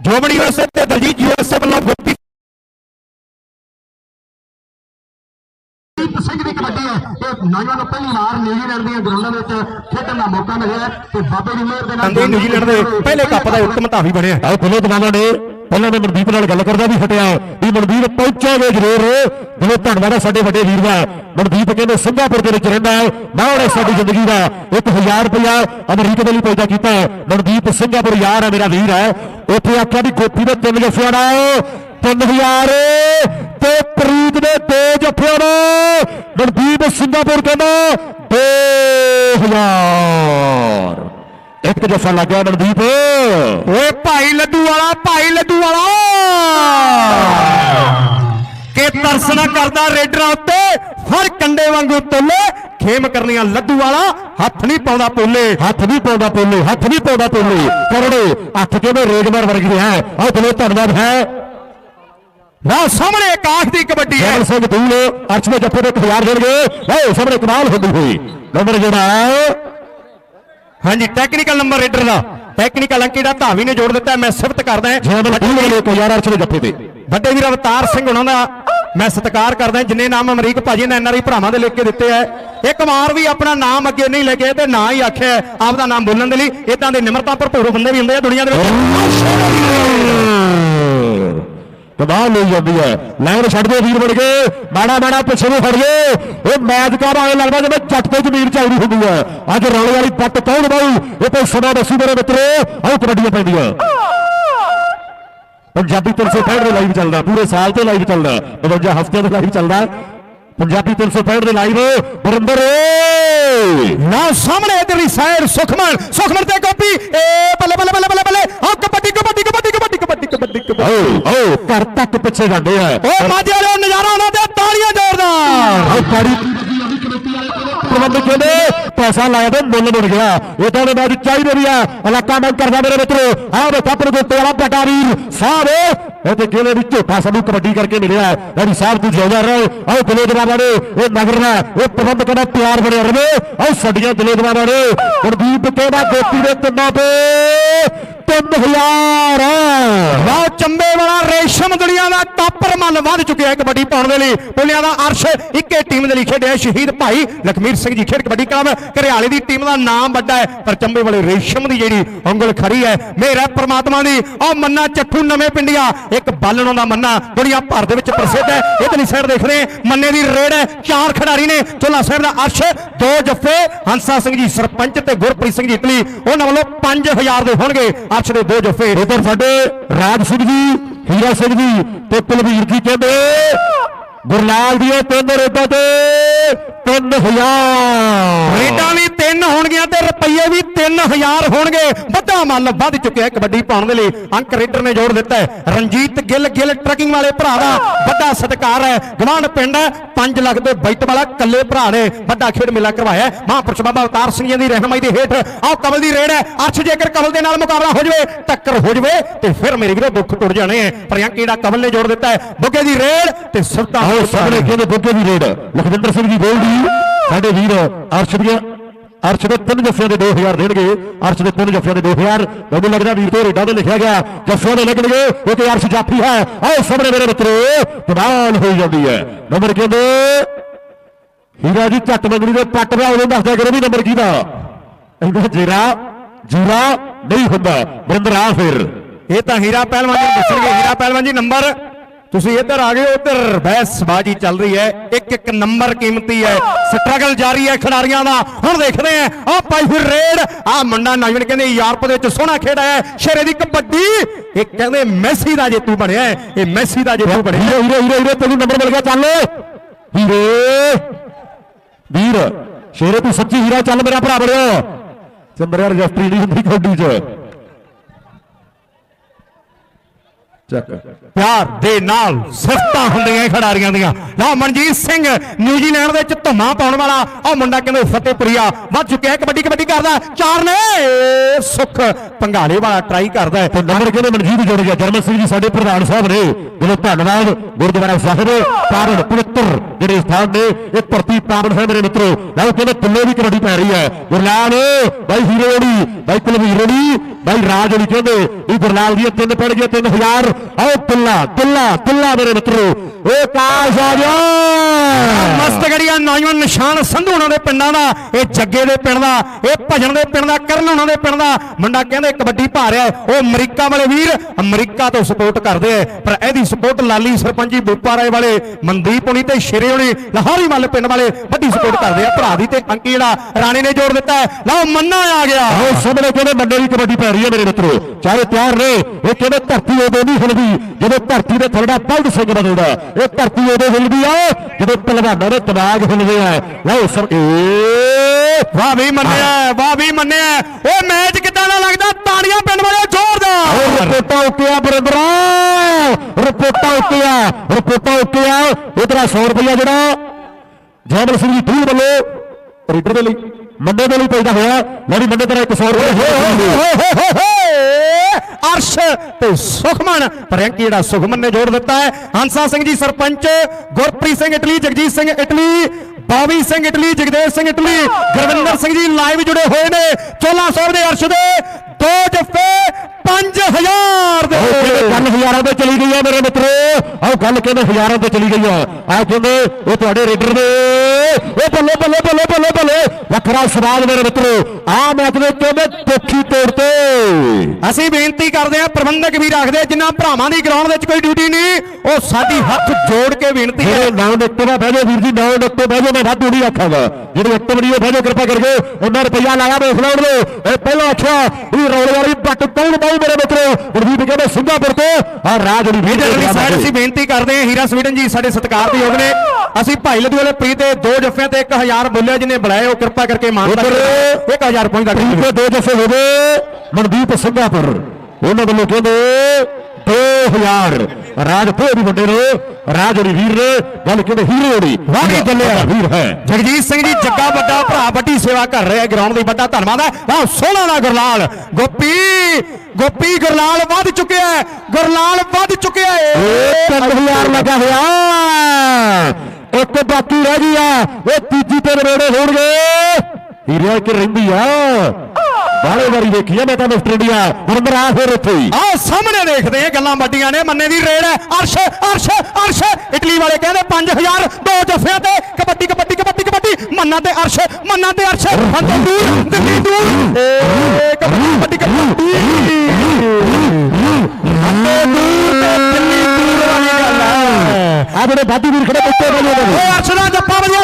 ਜੋਬੜੀ ਯੂਐਸਏ ਤੇ ਦਲਜੀਤ ਯੂਐਸਏ ਵੱਲੋਂ ਗੋਪੀ ਦੀਪ ਸਿੰਘ ਦੀ ਕਬੱਡੀ ਹੈ ਇਹ ਨੌਜਵਾਨ ਪਹਿਲੀ ਵਾਰ ਨਿਊਜ਼ੀਲੈਂਡ ਦੀਆਂ ਗਰਾਊਂਡਾਂ ਵਿੱਚ ਖੇਡਣ ਦਾ ਮੌਕਾ ਮਿਲਿਆ ਤੇ ਬਾਬੇ ਦੀ ਮਿਹਰ ਦੇ ਨਾਲ ਨਿਊਜ਼ੀਲੈਂਡ ਦੇ ਪਹਿਲੇ ਕੱਪ ਦਾ ਉੱਤਮ ਧਾਵੀ ਬਣਿਆ। ਆਓ ਪੁੱਲੋ ਦਵਾਨਾ ਨੇ ਪਹਿਲਾਂ ਮੈਂ ਮਨਦੀਪ ਨਾਲ ਗੱਲ ਕਰਦਾ ਵੀ ਹਟਿਆ। ਵੀ ਮਨਦੀਪ ਪਹੁੰਚੋਗੇ ਜ਼ਰੂਰ। ਦਿਲੋਂ ਧੰਨਵਾਦ ਹੈ ਸਾਡੇ ਵੱਡੇ ਵੀਰ ਦਾ। ਮਨਦੀਪ ਕਹਿੰਦੇ ਸਿੰਗਾਪੁਰ ਦੇ ਵਿੱਚ ਰਹਿੰਦਾ ਹੈ। ਮਾਣ ਹੈ ਸਾਡੀ ਜ਼ਿੰਦਗੀ ਦਾ। 1000 ਰੁਪਇਆ ਅਮਰੀਕ ਦੇ ਲਈ ਪੈਦਾ ਕੀਤਾ। ਹੈ। ਮਨਦੀਪ ਸਿੰਗਾਪੁਰ ਯਾਰ ਹੈ, ਮੇਰਾ ਵੀਰ ਹੈ। ਉੱਥੇ ਆਖਿਆ ਵੀ ਗੋਪੀ ਦੇ ਤਿੰਨ ਜੱਫਿਆਂ ਦਾ। 3000 ਤੇ ਪ੍ਰੀਤ ਦੇ ਦੋ ਜੱਫਿਆਂ ਦਾ ਮਨਦੀਪ ਸਿੰਗਾਪੁਰ ਕਹਿੰਦਾ 2000 ਇੱਕ ਜੱਫਾ ਲੱਗਿਆ ਮਨਦੀਪ ਓਏ ਭਾਈ ਲੱਡੂ ਵਾਲਾ ਭਾਈ ਲੱਡੂ ਵਾਲਾ। ਕਿ ਤਰਸ ਨਾ ਕਰਦਾ ਰੇਡਰਾਂ ਉੱਤੇ ਫਰ ਕੰਡੇ ਵਾਂਗੂ ਤੋਲੇ। ਖੇਮ ਕਰਨੀਆਂ ਲੱਡੂ ਵਾਲਾ ਹੱਥ ਨਹੀਂ ਪਾਉਂਦਾ ਪੋਲੇ। ਹੱਥ ਨਹੀਂ ਪਾਉਂਦਾ ਪੋਲੇ ਹੱਥ ਨਹੀਂ ਪਾਉਂਦਾ ਪੋਲੇ। ਕਰੜੇ ਹੱਥ ਕਿਵੇਂ ਰੇਗਮਾਰ ਵਰਗਦੇ ਹੈ? ਆਹ ਦਿਲੋਂ ਧੰਨਵਾਦ ਹੈ ਨਾ ਸਾਹਮਣੇ ਆਕਾਸ਼ ਦੀ ਕਬੱਡੀ ਹੈ। ਜੈਮਲ ਸਿੰਘ ਦੂਲ ਅਰਸ਼ ਦੇ ਜੱਫੇ ਦੇ 1000 ਦੇਣਗੇ। ਓ ਸਾਹਮਣੇ ਕਮਾਲ ਹੁੰਦੀ ਹੋਈ। ਨੰਬਰ ਜਿਹੜਾ ਹਾਂਜੀ ਟੈਕਨੀਕਲ ਨੰਬਰ ਰੇਡਰ ਦਾ। ਟੈਕਨੀਕਲ ਅੰਕੀ ਦਾ ਧਾਵੀ ਨੇ ਜੋੜ ਦਿੱਤਾ। ਮੈਂ ਸਿਫਤ ਕਰਦਾ ਹਾਂ। ਜੈਮਲ ਦੂਲ ਵਾਲੇ 1000 ਅਰਸ਼ ਦੇ ਜੱਫੇ ਤੇ। ਵੱਡੇ ਵੀਰ ਅਵਤਾਰ ਸਿੰਘ ਉਹਨਾਂ ਦਾ ਮੈਂ ਸਤਿਕਾਰ ਕਰਦਾ ਜਿੰਨੇ ਨਾਮ ਅਮਰੀਕ ਭਾਜੀ ਨੇ ਐਨਆਰਆਈ ਭਰਾਵਾਂ ਦੇ ਲਿਖ ਕੇ ਦਿੱਤੇ ਐ ਇੱਕ ਵਾਰ ਵੀ ਆਪਣਾ ਨਾਮ ਅੱਗੇ ਨਹੀਂ ਲੈ ਕੇ ਤੇ ਨਾ ਹੀ ਆਖਿਆ ਹੈ ਆਪਦਾ ਨਾਮ ਬੋਲਣ ਦੇ ਲਈ। ਇਦਾਂ ਦੇ ਨਿਮਰਤਾ ਭਰਪੂਰ ਬੰਦੇ ਵੀ ਹੁੰਦੇ ਆ ਦੁਨੀਆ ਦੇ ਵਿੱਚ। ਕਮਾਲ ਹੋਈ ਜਾਂਦੀ ਹੈ ਲਾਈਨ ਛੱਡ ਦੇ ਵੀਰ ਬਣ ਕੇ ਮਾੜਾ ਮਾੜਾ ਪਿੱਛੇ ਨੂੰ ਹਟ ਗਏ ਉਹ ਮੈਚ ਕਰ ਆਏ ਲੱਗਦਾ ਜਿਵੇਂ ਜੱਟ ਤੇ ਜ਼ਮੀਨ ਚਾਉਰੀ ਹੁੰਦੀ ਹੈ ਅੱਜ ਰੌਲੇ ਵਾਲੀ ਪੱਟ ਕੌਣ ਬਾਊ ਇਹ ਤੇ ਸਦਾ ਦੱਸੂ ਮੇਰੇ ਮਿੱਤਰੋ ਆਹ ਕਬੱਡੀਆਂ ਪੈਂਦੀਆਂ ਪੰਜਾਬੀ 365 ਦੇ ਲਾਈਵ ਚੱਲਦਾ ਪੂਰੇ ਸਾਲ ਤੇ ਲਾਈਵ ਚੱਲਦਾ 52 ਹਫ਼ਤਿਆਂ ਦੇ ਲਾਈਵ ਚੱਲਦਾ ਪੰਜਾਬੀ 365 ਦੇ ਲਾਈਵ ਬਰਿੰਦਰ ਓਏ ਨਾ ਸਾਹਮਣੇ ਇਧਰਲੀ ਸਾਈਡ ਸੁਖਮਨ ਸੁਖਮਨ ਤੇ ਗੋਪੀ ਏ ਬੱਲੇ ਬੱਲੇ ਬੱਲੇ ਬੱਲੇ ਬੱਲੇ ਆ ਕਬੱਡੀ ਕਬੱਡੀ ਕਬੱਡੀ ਕਬੱਡੀ ਕਬੱਡੀ ਓ ਓ ਘਰ ਤੱਕ ਪਿੱਛੇ ਜਾਂਦੇ ਆ। ਓ ਮਾਝੇ ਵਾਲਿਓ ਨਜ਼ਾਰਾ ਉਹਨਾਂ ਦੇ ਤਾੜੀਆਂ ਜ਼ੋਰਦਾਰ। ਆਹ ਤਾੜੀ। ਪ੍ਰਬੰਧਕ ਕਹਿੰਦੇ ਪੈਸਾ ਲਾਇਆ ਤੇ ਮੁੱਲ ਮੁੜ ਗਿਆ। ਇਹ ਤਾਂ ਮੈਚ ਚਾਹੀਦੇ ਵੀ ਆ। ਇਲਾਕਾ ਮੈਂ ਕਰਦਾ ਮੇਰੇ ਮਿੱਤਰੋ। ਆਹ ਵੇ ਕੱਪੜ ਦੇ ਵਾਲਾ ਪਟਾ ਵੀਰ ਸਾਹਿਬ। ਇਹ ਤੇ ਕਿਹਨੇ ਵੀ ਝੋਟਾ ਸਾਨੂੰ ਕਬੱਡੀ ਕਰਕੇ ਮਿਲਿਆ। ਯਾਨੀ ਸਾਹਿਬ ਤੂੰ ਜਿਉਂਦਾ ਰਹੇ। ਆਹ ਦਿਲੇ ਦਵਾਵਾ ਨੇ ਇਹ ਨਗਰਨਾ ਇਹ ਪ੍ਰਬੰਧਕ ਕਹਿੰਦਾ ਪਿਆਰ ਬਣਿਆ ਰਵੇ ਆਹ ਸਾਡੀਆਂ ਦਿਲੇ ਦਵਾਵਾ ਨੇ। ਗੁਰਦੀਪ ਕਹਿੰਦਾ ਗੋਪੀ ਦੇ ਤਿੰਨਾਂ ਤੇ। 3000 ਵਾਹ ਚੰਬੇ ਵਾਲਾ ਰੇਸ਼ਮ ਦੁਨੀਆ ਦਾ ਟਾਪਰ ਮੱਲ ਵੱਧ ਚੁੱਕਿਆ ਕਬੱਡੀ ਪਾਉਣ ਦੇ ਲਈ। ਪੁਲਿਆਂ ਦਾ ਅਰਸ਼ ਇੱਕੇ ਟੀਮ ਦੇ ਲਈ ਖੇਡਿਆ ਸ਼ਹੀਦ ਭਾਈ ਲਖਮੀਰ ਸਿੰਘ ਜੀ ਖੇਡ ਕਬੱਡੀ ਕਲੱਬ ਘਰਿਆਲੇ ਦੀ ਟੀਮ ਦਾ ਨਾਮ ਵੱਡਾ ਹੈ। ਪਰ ਚੰਬੇ ਵਾਲੇ ਰੇਸ਼ਮ ਦੀ ਜਿਹੜੀ ਉਂਗਲ ਖੜੀ ਹੈ ਮੇਰਾ ਪ੍ਰਮਾਤਮਾ ਦੀ। ਉਹ ਮੰਨਾ ਚੱਠੂ ਨਵੇਂ ਪਿੰਡੀਆਂ। ਇੱਕ ਬਾਲਣੋਂ ਦਾ ਮੰਨਾ ਦੁਨੀਆ ਭਰ ਦੇ ਵਿੱਚ ਪ੍ਰਸਿੱਧ ਹੈ। ਇਧਰਲੀ ਸਾਈਡ ਦੇਖਦੇ ਹਾਂ, ਮੰਨੇ ਦੀ ਰੇਡ ਹੈ। ਚਾਰ ਖਿਡਾਰੀ ਨੇ। ਚੋਲਾ ਸਾਹਿਬ ਦਾ ਅਰਸ਼ ਦੋ ਜੱਫੇ ਹੰਸਾ ਸਿੰਘ ਜੀ ਸਰਪੰਚ ਤੇ ਗੁਰਪ੍ਰੀਤ ਸਿੰਘ ਜੀ ਇਟਲੀ। ਉਹਨਾਂ ਵੱਲੋਂ 5000 ਦੇ ਹੋਣਗੇ। ਅਰਸ਼ ਦੇ ਦੋ ਜੱਫੇ ਉਧਰ ਸਾਡੇ ਰਾਜ ਸਿੰਘ ਜੀ, ਹੀਰਾ ਸਿੰਘ ਜੀ ਤੇ ਕੁਲਵੀਰ ਜੀ ਕਹਿੰਦੇ, ਗੁਰਲਾਲ ਦੀ ਇਹ ਤਿੰਨ ਰੇਡਾਂ ਤੇ 3000 ਰੇਡਾਂ ਵੀ ਤਿੰਨ ਹੋਣਗੀਆਂ ਤੇ ਰੁਪਈਏ ਵੀ 3000 ਹੋਣਗੇ। ਵੱਡਾ ਮੱਲ ਵੱਧ ਚੁੱਕਿਆ ਕਬੱਡੀ ਪਾਉਣ ਦੇ ਲਈ। ਅੰਕ ਰੇਡਰ ਨੇ ਜੋੜ ਦਿੱਤਾ ਹੈ। ਰਣਜੀਤ ਗਿੱਲ ਗਿੱਲ ਟਰਕਿੰਗ ਵਾਲੇ ਭਰਾ ਦਾ ਵੱਡਾ ਸਤਿਕਾਰ ਹੈ। ਗਵਾਂਡ ਪਿੰਡ ਹੈ। 5 ਲੱਖ ਦੇ ਬਾਈਟ ਵਾਲਾ ਕੱਲੇ ਭਰਾ ਨੇ ਵੱਡਾ ਖੇਡ ਮੇਲਾ ਕਰਵਾਇਆ। ਮਹਾਂਪੁਰਸ਼ ਬਾਬਾ ਅਵਤਾਰ ਸਿੰਘ ਜੀ ਦੀ ਰਹਿਨਮਾਈ ਦੇ ਹੇਠ ਆਓ ਕਮਲ ਦੀ ਰੇਡ ਹੈ। ਅਰਸ਼ ਜੇਕਰ ਕਮਲ ਦੇ ਨਾਲ ਮੁਕਾਬਲਾ ਹੋ ਜਾਵੇ ਟੱਕਰ ਹੋ ਜਾਵੇ ਤੇ ਫਿਰ ਮੇਰੇ ਵੀਰੋ ਦੁੱਖ ਟੁੱਟ ਜਾਣੇ ਹੈ। ਪਰ ਅੰਕ ਜਿਹੜਾ ਕਮਲ ਨੇ ਜੋੜ ਦਿੱਤਾ ਹੈ। ਬੁੱਗੇ ਦੀ ਰੇਡ ਤੇ ਸੁਲਤਾਨ ਆਓ ਸਾਹਮਣੇ ਕਹਿੰਦੇ ਬੁੱਗੇ ਦੀ ਰੇਡ ਲਖਵਿੰਦਰ ਸਿੰਘ ਜੀ ਗੋਲਡੀ ਸਾਡੇ ਵੀਰ ਅਰਸ਼ ਦੀਆਂ ਅਰਸ਼ ਦੇ ਤਿੰਨ ਜੱਫਿਆਂ ਦੇ 2000 ਦੇਣਗੇ। ਅਰਸ਼ ਦੇ ਤਿੰਨ ਜੱਫਿਆਂ ਦੇ 2000 ਮੈਨੂੰ ਲੱਗਦਾ ਵੀਰ ਤੋਂ ਰੇਡਾਂ ਤੇ ਲਿਖਿਆ ਗਿਆ। ਜੱਫਿਆਂ ਦੇ ਲੱਗਣਗੇ। ਕਿਉਂਕਿ ਅਰਸ਼ ਜਾਫੀ ਹੈ। ਆਓ ਸਾਹਮਣੇ ਮੇਰੇ ਮਿੱਤਰੋ, ਕਮਾਲ ਹੋਈ ਜਾਂਦੀ ਹੈ। ਨੰਬਰ ਕਹਿੰਦੇ ਹੀਰਾ ਜੀ, ਝੱਟ ਮੰਗਣੀ ਦੇ ਪੱਟ ਪਿਆ ਉਦੋਂ ਦੱਸਦਾ ਕਰੋ ਵੀ ਨੰਬਰ ਕਿਹਦਾ। ਇਹਦਾ ਜੇਰਾ, ਜੀਰਾ ਨਹੀਂ ਹੁੰਦਾ। ਬਰਿੰਦਰ ਫਿਰ। ਇਹ ਤਾਂ ਹੀਰਾ ਪਹਿਲਵਾਨ ਜੀ ਦੱਸਣਗੇ। ਹੀਰਾ ਪਹਿਲਵਾਨ ਜੀ, ਨੰਬਰ ਤੁਸੀਂ ਇੱਧਰ ਆ ਗਏ, ਉਧਰ ਬਹਿਸਬਾਜ਼ੀ ਚੱਲ ਰਹੀ ਹੈ। ਇੱਕ ਇੱਕ ਨੰਬਰ ਕੀਮਤੀ ਹੈ। ਸਟਰਗਲ ਜਾਰੀ ਹੈ ਖਿਡਾਰੀਆਂ ਦਾ। ਹੁਣ ਦੇਖਦੇ ਆ ਆ ਪਾਈ ਫਿਰ ਰੇਡ। ਆ ਮੁੰਡਾ ਨਵੀਨ ਕਹਿੰਦੇ, ਯੂਰਪ ਦੇ ਵਿੱਚ ਸੋਹਣਾ ਖੇਡ ਹੈ ਸ਼ੇਰੇ ਦੀ ਕਬੱਡੀ। ਇਹ ਕਹਿੰਦੇ, ਮੈਸੀ ਦਾ ਜੇਤੂ ਬਣਿਆ ਇਹ ਮੈਸੀ ਦਾ ਜੇਤੂ ਬਣਿਆ ਹੀਰੇ ਹੀਰੇ ਹੀਰੇ ਹੀਰੇ, ਤੈਨੂੰ ਨੰਬਰ ਮਿਲ ਗਿਆ, ਚੱਲ। ਹੀਰੇ। ਵੀਰ, ਸ਼ੇਰੇ ਤੂੰ ਸੱਚੀ ਹੀਰਾ ਚੱਲ ਮੇਰਾ ਭਰਾ ਬੜਿਓ ਚੰਬਰਿਆ ਰਜਿਸਟਰੀ ਨਹੀਂ ਹੁੰਦੀ ਕਬੱਡੀ 'ਚ। ਚੱਕ। ਪਿਆਰ ਦੇ ਨਾਲ ਸਿਫਤਾਂ ਹੁੰਦੀਆਂ ਖਿਡਾਰੀਆਂ ਦੀਆਂ। ਲਓ ਮਨਜੀਤ ਸਿੰਘ ਨਿਊਜ਼ੀਲੈਂਡ ਦੇ ਵਿੱਚ ਧੁੰਮਾ ਪਾਉਣ ਵਾਲਾ ਉਹ ਮੁੰਡਾ ਕਹਿੰਦੇ ਫਤਿਹਪੁਰੀਆ ਵੱਧ ਚੁੱਕਿਆ ਕਬੱਡੀ ਕਬੱਡੀ ਕਰਦਾ ਚਾਰ ਨੇ ਸੁੱਖ। ਪੰਗਾਲੇ ਵਾਲਾ ਟਰਾਈ ਕਰਦਾ ਹੈ। ਤੇ ਨੰਬਰ ਕਿਹਨੇ ਮਨਜੀਤ ਜੁੜ ਗਿਆ ਜਰਮਨ ਸਿੰਘ ਜੀ ਸਾਡੇ ਪ੍ਰਧਾਨ ਸਾਹਿਬ ਨੇ। ਦਿਲੋਂ ਧੰਨਵਾਦ ਗੁਰਦੁਆਰਾ ਸਾਹਿਬ ਪਾਵਨ ਪਵਿੱਤਰ ਜਿਹੜੇ ਸਥਾਨ ਨੇ ਇਹ ਧਰਤੀ ਪਾਵਨ ਹੈ ਮੇਰੇ ਮਿੱਤਰੋ। ਲਓ ਕਹਿੰਦੇ ਕਿੰਨੇ ਦੀ ਕਬੱਡੀ ਪੈ ਰਹੀ ਹੈ। ਗੁਰਲਾਲ ਬਾਈ ਹੀਰੋ ਹੋਣੀ ਬਾਈ ਕੁਲਵੀਰ ਹੋਣੀ ਬਾਈ ਰਾਜ ਹੋਣੀ ਕਹਿੰਦੇ। ਇਹ ਗੁਰਲਾਲ ਦੀਆਂ ਤਿੰਨ ਪੈਣ ਗਿਆ 3000 ਆਓ ਤਿੱਲਾ ਤਿੱਲਾ ਤਿੱਲਾ ਮੇਰੇ ਮਿੱਤਰੋ। ਏ ਕਾਸ਼ ਆ ਗਿਆ। ਮਸਤ ਨੌਜਵਾਨ ਨਿਸ਼ਾਨ ਸੰਧੂ ਉਹਨਾਂ ਦੇ ਪਿੰਡਾਂ ਦਾ, ਇਹ ਜੱਗੇ ਦੇ ਪਿੰਡ ਦਾ, ਇਹ ਭਜਨ ਦੇ ਪਿੰਡ ਦਾ, ਕਰਨ ਉਹਨਾਂ ਦੇ ਪਿੰਡ ਦਾ। ਮੁੰਡਾ ਕਹਿੰਦੇ ਕਬੱਡੀ ਭਾ ਰਿਹਾ ਉਹ ਅਮਰੀਕਾ ਵਾਲੇ ਵੀਰ ਅਮਰੀਕਾ ਤੋਂ ਸਪੋਰਟ ਕਰਦੇ ਆ। ਪਰ ਇਹਦੀ ਸਪੋਰਟ ਲਾਲੀ ਸਰਪੰਚੀ ਬੂਪਾ ਰਾਏ ਵਾਲੇ, ਮਨਦੀਪ ਹੋਣੀ ਤੇ ਸ਼ੇਰੇ ਹੋਣੀ, ਲਾਹੌਰੀ ਵਾਲੇ ਪਿੰਡ ਵਾਲੇ ਵੱਡੀ ਸਪੋਰਟ ਕਰਦੇ ਆ। ਭਰਾ ਦੀ ਤੇ ਅੰਕੀ ਜਿਹੜਾ ਰਾਣੀ ਨੇ ਜੋੜ ਦਿੱਤਾ ਹੈ। ਲਓ, ਮੰਨਾ ਆ ਗਿਆ। ਆਓ ਸਾਹਮਣੇ ਕਹਿੰਦੇ ਵੱਡੇ ਦੀ ਕਬੱਡੀ ਪੈ ਰਹੀ ਹੈ ਮੇਰੇ ਮਿੱਤਰੋ। ਚਾਰੇ ਤਿਆਰ ਨੇ। ਇਹ ਕਹਿੰਦੇ ਧਰਤੀ ਉਦੋਂ ਨਹੀਂ ਹਿਲਦੀ ਜਦੋਂ ਧਰਤੀ ਦੇ ਥਲੜਾ ਬਲਦ ਸਿੰਘ ਬਦਲਦਾ ਇਹ ਧਰਤੀ ਉਦੋਂ ਹਿਲਦੀ ਆ। ਜਦੋਂ ਪਹਿਲਵਾਨਾਂ ਦੇ ਦਿਮਾਗ ਹਿਲਦੇ ਆ ਲਓ ਸਰ ਵਾਹ ਵੀ ਮੰਨਿਆ ਵਾਹ ਵੀ ਮੰਨਿਆ ਉਹ ਮੈਚ ਕਿੱਦਾਂ ਦਾ ਲੱਗਦਾ? ਤਾੜੀਆਂ ਪਿੰਡ ਵਾਲੇ ਜ਼ੋਰਦਾਰ। ਰਿਪੋਰਟਾਂ ਉੱਤੇ ਆ ਬਰਿੰਦਰਾ ਰਿਪੋਰਟਾਂ ਉੱਤੇ ਆ ਰਿਪੋਰਟਾਂ ਉੱਤੇ ਆ। ਇਧਰ 100 ਰੁਪਇਆ ਜਿਹੜਾ ਜੈਮਲ ਸਿੰਘ ਜੀ ਟੂਰ ਵੱਲੋਂ ਰੀਡਰ ਦੇ ਲਈ ਮੰਡੇ ਦੇ ਲਈ ਪੈਦਾ ਹੋਇਆ। ਲੈਣੀ ਮੰਡੇ ਤੇਰਾ 100 ਰੁਪਇਆ ਅਰਸ਼ ਤੇ ਸੁਖਮਨ। ਪ੍ਰਿੰਕ ਜਿਹੜਾ ਸੁਖਮਨ ਨੇ ਜੋੜ ਦਿੱਤਾ ਹੈ? Hansa Singh ji sarpanch, Gurpreet Singh Italy, Jagjit Singh Italy Bavi Singh Italy, Jagdev Singh Italy, Gurwinder Singh ji live ਜੁੜੇ ਹੋਏ ਨੇ। ਚੋਲਾ ਸਾਹਿਬ ਦੇ ਅਰਸ਼ ਦੇ ਦੋ ਜੱਫੇ 5000 ਦੇ ਗੱਲ ਹਜ਼ਾਰਾਂ ਤੇ ਚਲੀ ਗਈ ਆ ਮੇਰੇ ਮਿੱਤਰੋ। ਆਹ ਗੱਲ ਕਹਿੰਦੇ ਹਜ਼ਾਰਾਂ ਤੇ ਚਲੀ ਗਈ ਆ। ਆ ਕਹਿੰਦੇ ਉਹ ਤੁਹਾਡੇ ਰੇਡਰ ਨੇ। ਉਹ ਬੱਲੇ ਬੱਲੇ ਬੱਲੇ ਬੱਲੇ ਬੱਲੇ। ਵੱਖਰਾ ਸਵਾਲ ਮੇਰੇ ਮਿੱਤਰੋ। ਆ ਮੈਚ ਦੇ ਕਹਿੰਦੇ ਤੋਖੀ ਤੋੜਤੇ ਅਸੀਂ ਬੇਨਤੀ ਕਰਦੇ ਹਾਂ ਪ੍ਰਬੰਧਕ ਵੀ ਰੱਖਦੇ ਜਿਨ੍ਹਾਂ ਭਰਾਵਾਂ ਦੀ ਗਰਾਊਂਡ ਵਿੱਚ ਕੋਈ ਡਿਊਟੀ ਨਹੀਂ ਉਹ ਸਾਡੀ ਹੱਥ ਜੋੜ ਕੇ ਬੇਨਤੀ ਹੈ। ਜਿਹੜੇ ਨੌ ਨੁਕਤੇ ਦਾ ਬਹਿ ਜਾਓ ਵੀਰ ਜੀ ਨੌ ਨੁਕਤੇ ਬਹਿ ਜਾਓ ਮੈਂ ਵਾਧੂ ਨਹੀਂ ਆਖਾਂਗਾ ਜਿਹੜੇ ਉੱਤੇ ਬਣੀ ਉਹ ਬਹਿ ਜਾਓ ਕਿਰਪਾ ਕਰਕੇ। ਉਹਨਾਂ ਰੁਪਈਆ ਲਾਇਆ ਵੇਖ ਲਓ ਇਹ ਪਹਿਲਾਂ ਅੱਛਾ ਇਹ ਰੌਲੇ ਵਾਲੀ ਬੱਟ ਕੌਣ ਬਾਈ ਮੇਰੇ ਮਿੱਤਰੋ। ਗੁਰਦੀਪ ਕਹਿੰਦੇ ਸਿੰਗਾਪੁਰ ਤੋਂ ਆ ਰਾਜ ਜਿਹੜੀ ਮੇਜਰ ਅਲੀ ਸਾਹਿਬ ਅਸੀਂ ਬੇਨਤੀ ਕਰਦੇ ਹਾਂ ਹੀਰਾ ਸਵੀਡਨ ਜੀ ਸਾਡੇ ਸਤਿਕਾਰ ਦੇ ਯੋਗ ਨੇ। ਅਸੀਂ ਭਾਈ ਲਦੂ ਵਾਲੇ ਪ੍ਰੀਤ ਦੇ ਦੋ ਜੱਫਿਆਂ ਤੇ 1000 ਬੁੱਲੇ ਜਿਹਨੇ ਬੁਲਾਏ ਉਹ ਕਿਰਪਾ ਕਰਕੇ ਮਾਨਤਾ ਉੱਧਰ 1000 ਪਹੁੰਚਦਾ ਠੀਕ ਹੈ ਦੋ ਜੱਫੇ ਹੋ ਗਏ ਮਨਦੀਪ ਸਿੰਘਾਪੁਰ ਉਹਨਾਂ ਵੱਲੋਂ ਕਹਿੰਦੇ 2000 ਰਾਜ ਫੇਰ ਵੀ ਵੱਡੇ ਨੇ ਰਾਜ ਜਿਹੜੀ ਵੀਰ ਨੇ ਗੱਲ ਕਹਿੰਦੇ ਹੀਰੋ ਦੀ ਵਾਹੀ ਚੱਲਿਆ ਵੀਰ ਹੈ। ਜਗਜੀਤ ਸਿੰਘ ਜੀ ਜੱਗਾ ਵੱਡਾ ਭਰਾ ਵੱਡੀ ਸੇਵਾ ਕਰ ਰਿਹਾ ਗਰਾਊਂਡ ਦੀ ਵੱਡਾ ਧੰਨਵਾਦ ਹੈ। ਵਾਹ ਸੋਹਣਾ ਦਾ ਗੁਰਲਾਲ। ਗੋਪੀ ਗੋਪੀ ਗੁਰਲਾਲ ਵੱਧ ਚੁੱਕਿਆ ਹੈ। ਗੁਰਲਾਲ ਵੱਧ ਚੁੱਕਿਆ ਹੈ। ਇਹ 3000 ਲੱਗਾ ਹੋਇਆ। ਇੱਕ ਬਾਕੀ ਰਹਿ ਗਈ ਆ। ਉਹ ਤੀਜੀ ਤੇ ਰੋੜੇ ਹੋਣਗੇ। ਹੀਰੇ ਕਿ ਰਹਿੰਦੀ ਆ? ਬਾਲੇ ਵਾਰੀ ਵੇਖੀ ਆ ਮੈਂ ਤਾਂ ਮਿਸਟਰ ਇੰਡੀਆ ਹੁਣ ਆ ਫਿਰ ਉੱਥੇ ਹੀ। ਆਹ ਸਾਹਮਣੇ ਦੇਖਦੇ ਆ ਗੱਲਾਂ ਵੱਡੀਆਂ ਨੇ ਮੰਨੇ ਦੀ ਰੇਡ ਹੈ। ਅਰਸ਼ ਅਰਸ਼ ਅਰਸ਼। ਇਟਲੀ ਵਾਲੇ ਕਹਿੰਦੇ 5000 ਦੋ ਜੱਫਿਆਂ ਤੇ। ਕਬੱਡੀ ਕਬੱਡੀ ਕਬੱਡੀ ਕਬੱਡੀ। ਮੰਨਾ ਤੇ ਅਰਸ਼ ਮੰਨਾ ਤੇ ਅਰਸ਼। ਅੰਦਰ ਦੂਰ ਦਿੱਲੀ ਦੂਰ। ਏ ਕਬੱਡੀ ਕਬੱਡੀ ਕਬੱਡੀ। ਅੰਦਰ ਦੂਰ ਤੇ ਦਿੱਲੀ ਦੂਰ ਵਾਲੀ ਗੱਲ ਹੈ। ਆ ਜਿਹੜੇ ਬਾਦੀ ਵੀਰ ਖੜੇ ਬਣੇ ਨੇ। ਓ ਅਰਸ਼ ਦਾ ਜੱਫਾ ਵਧੀਆ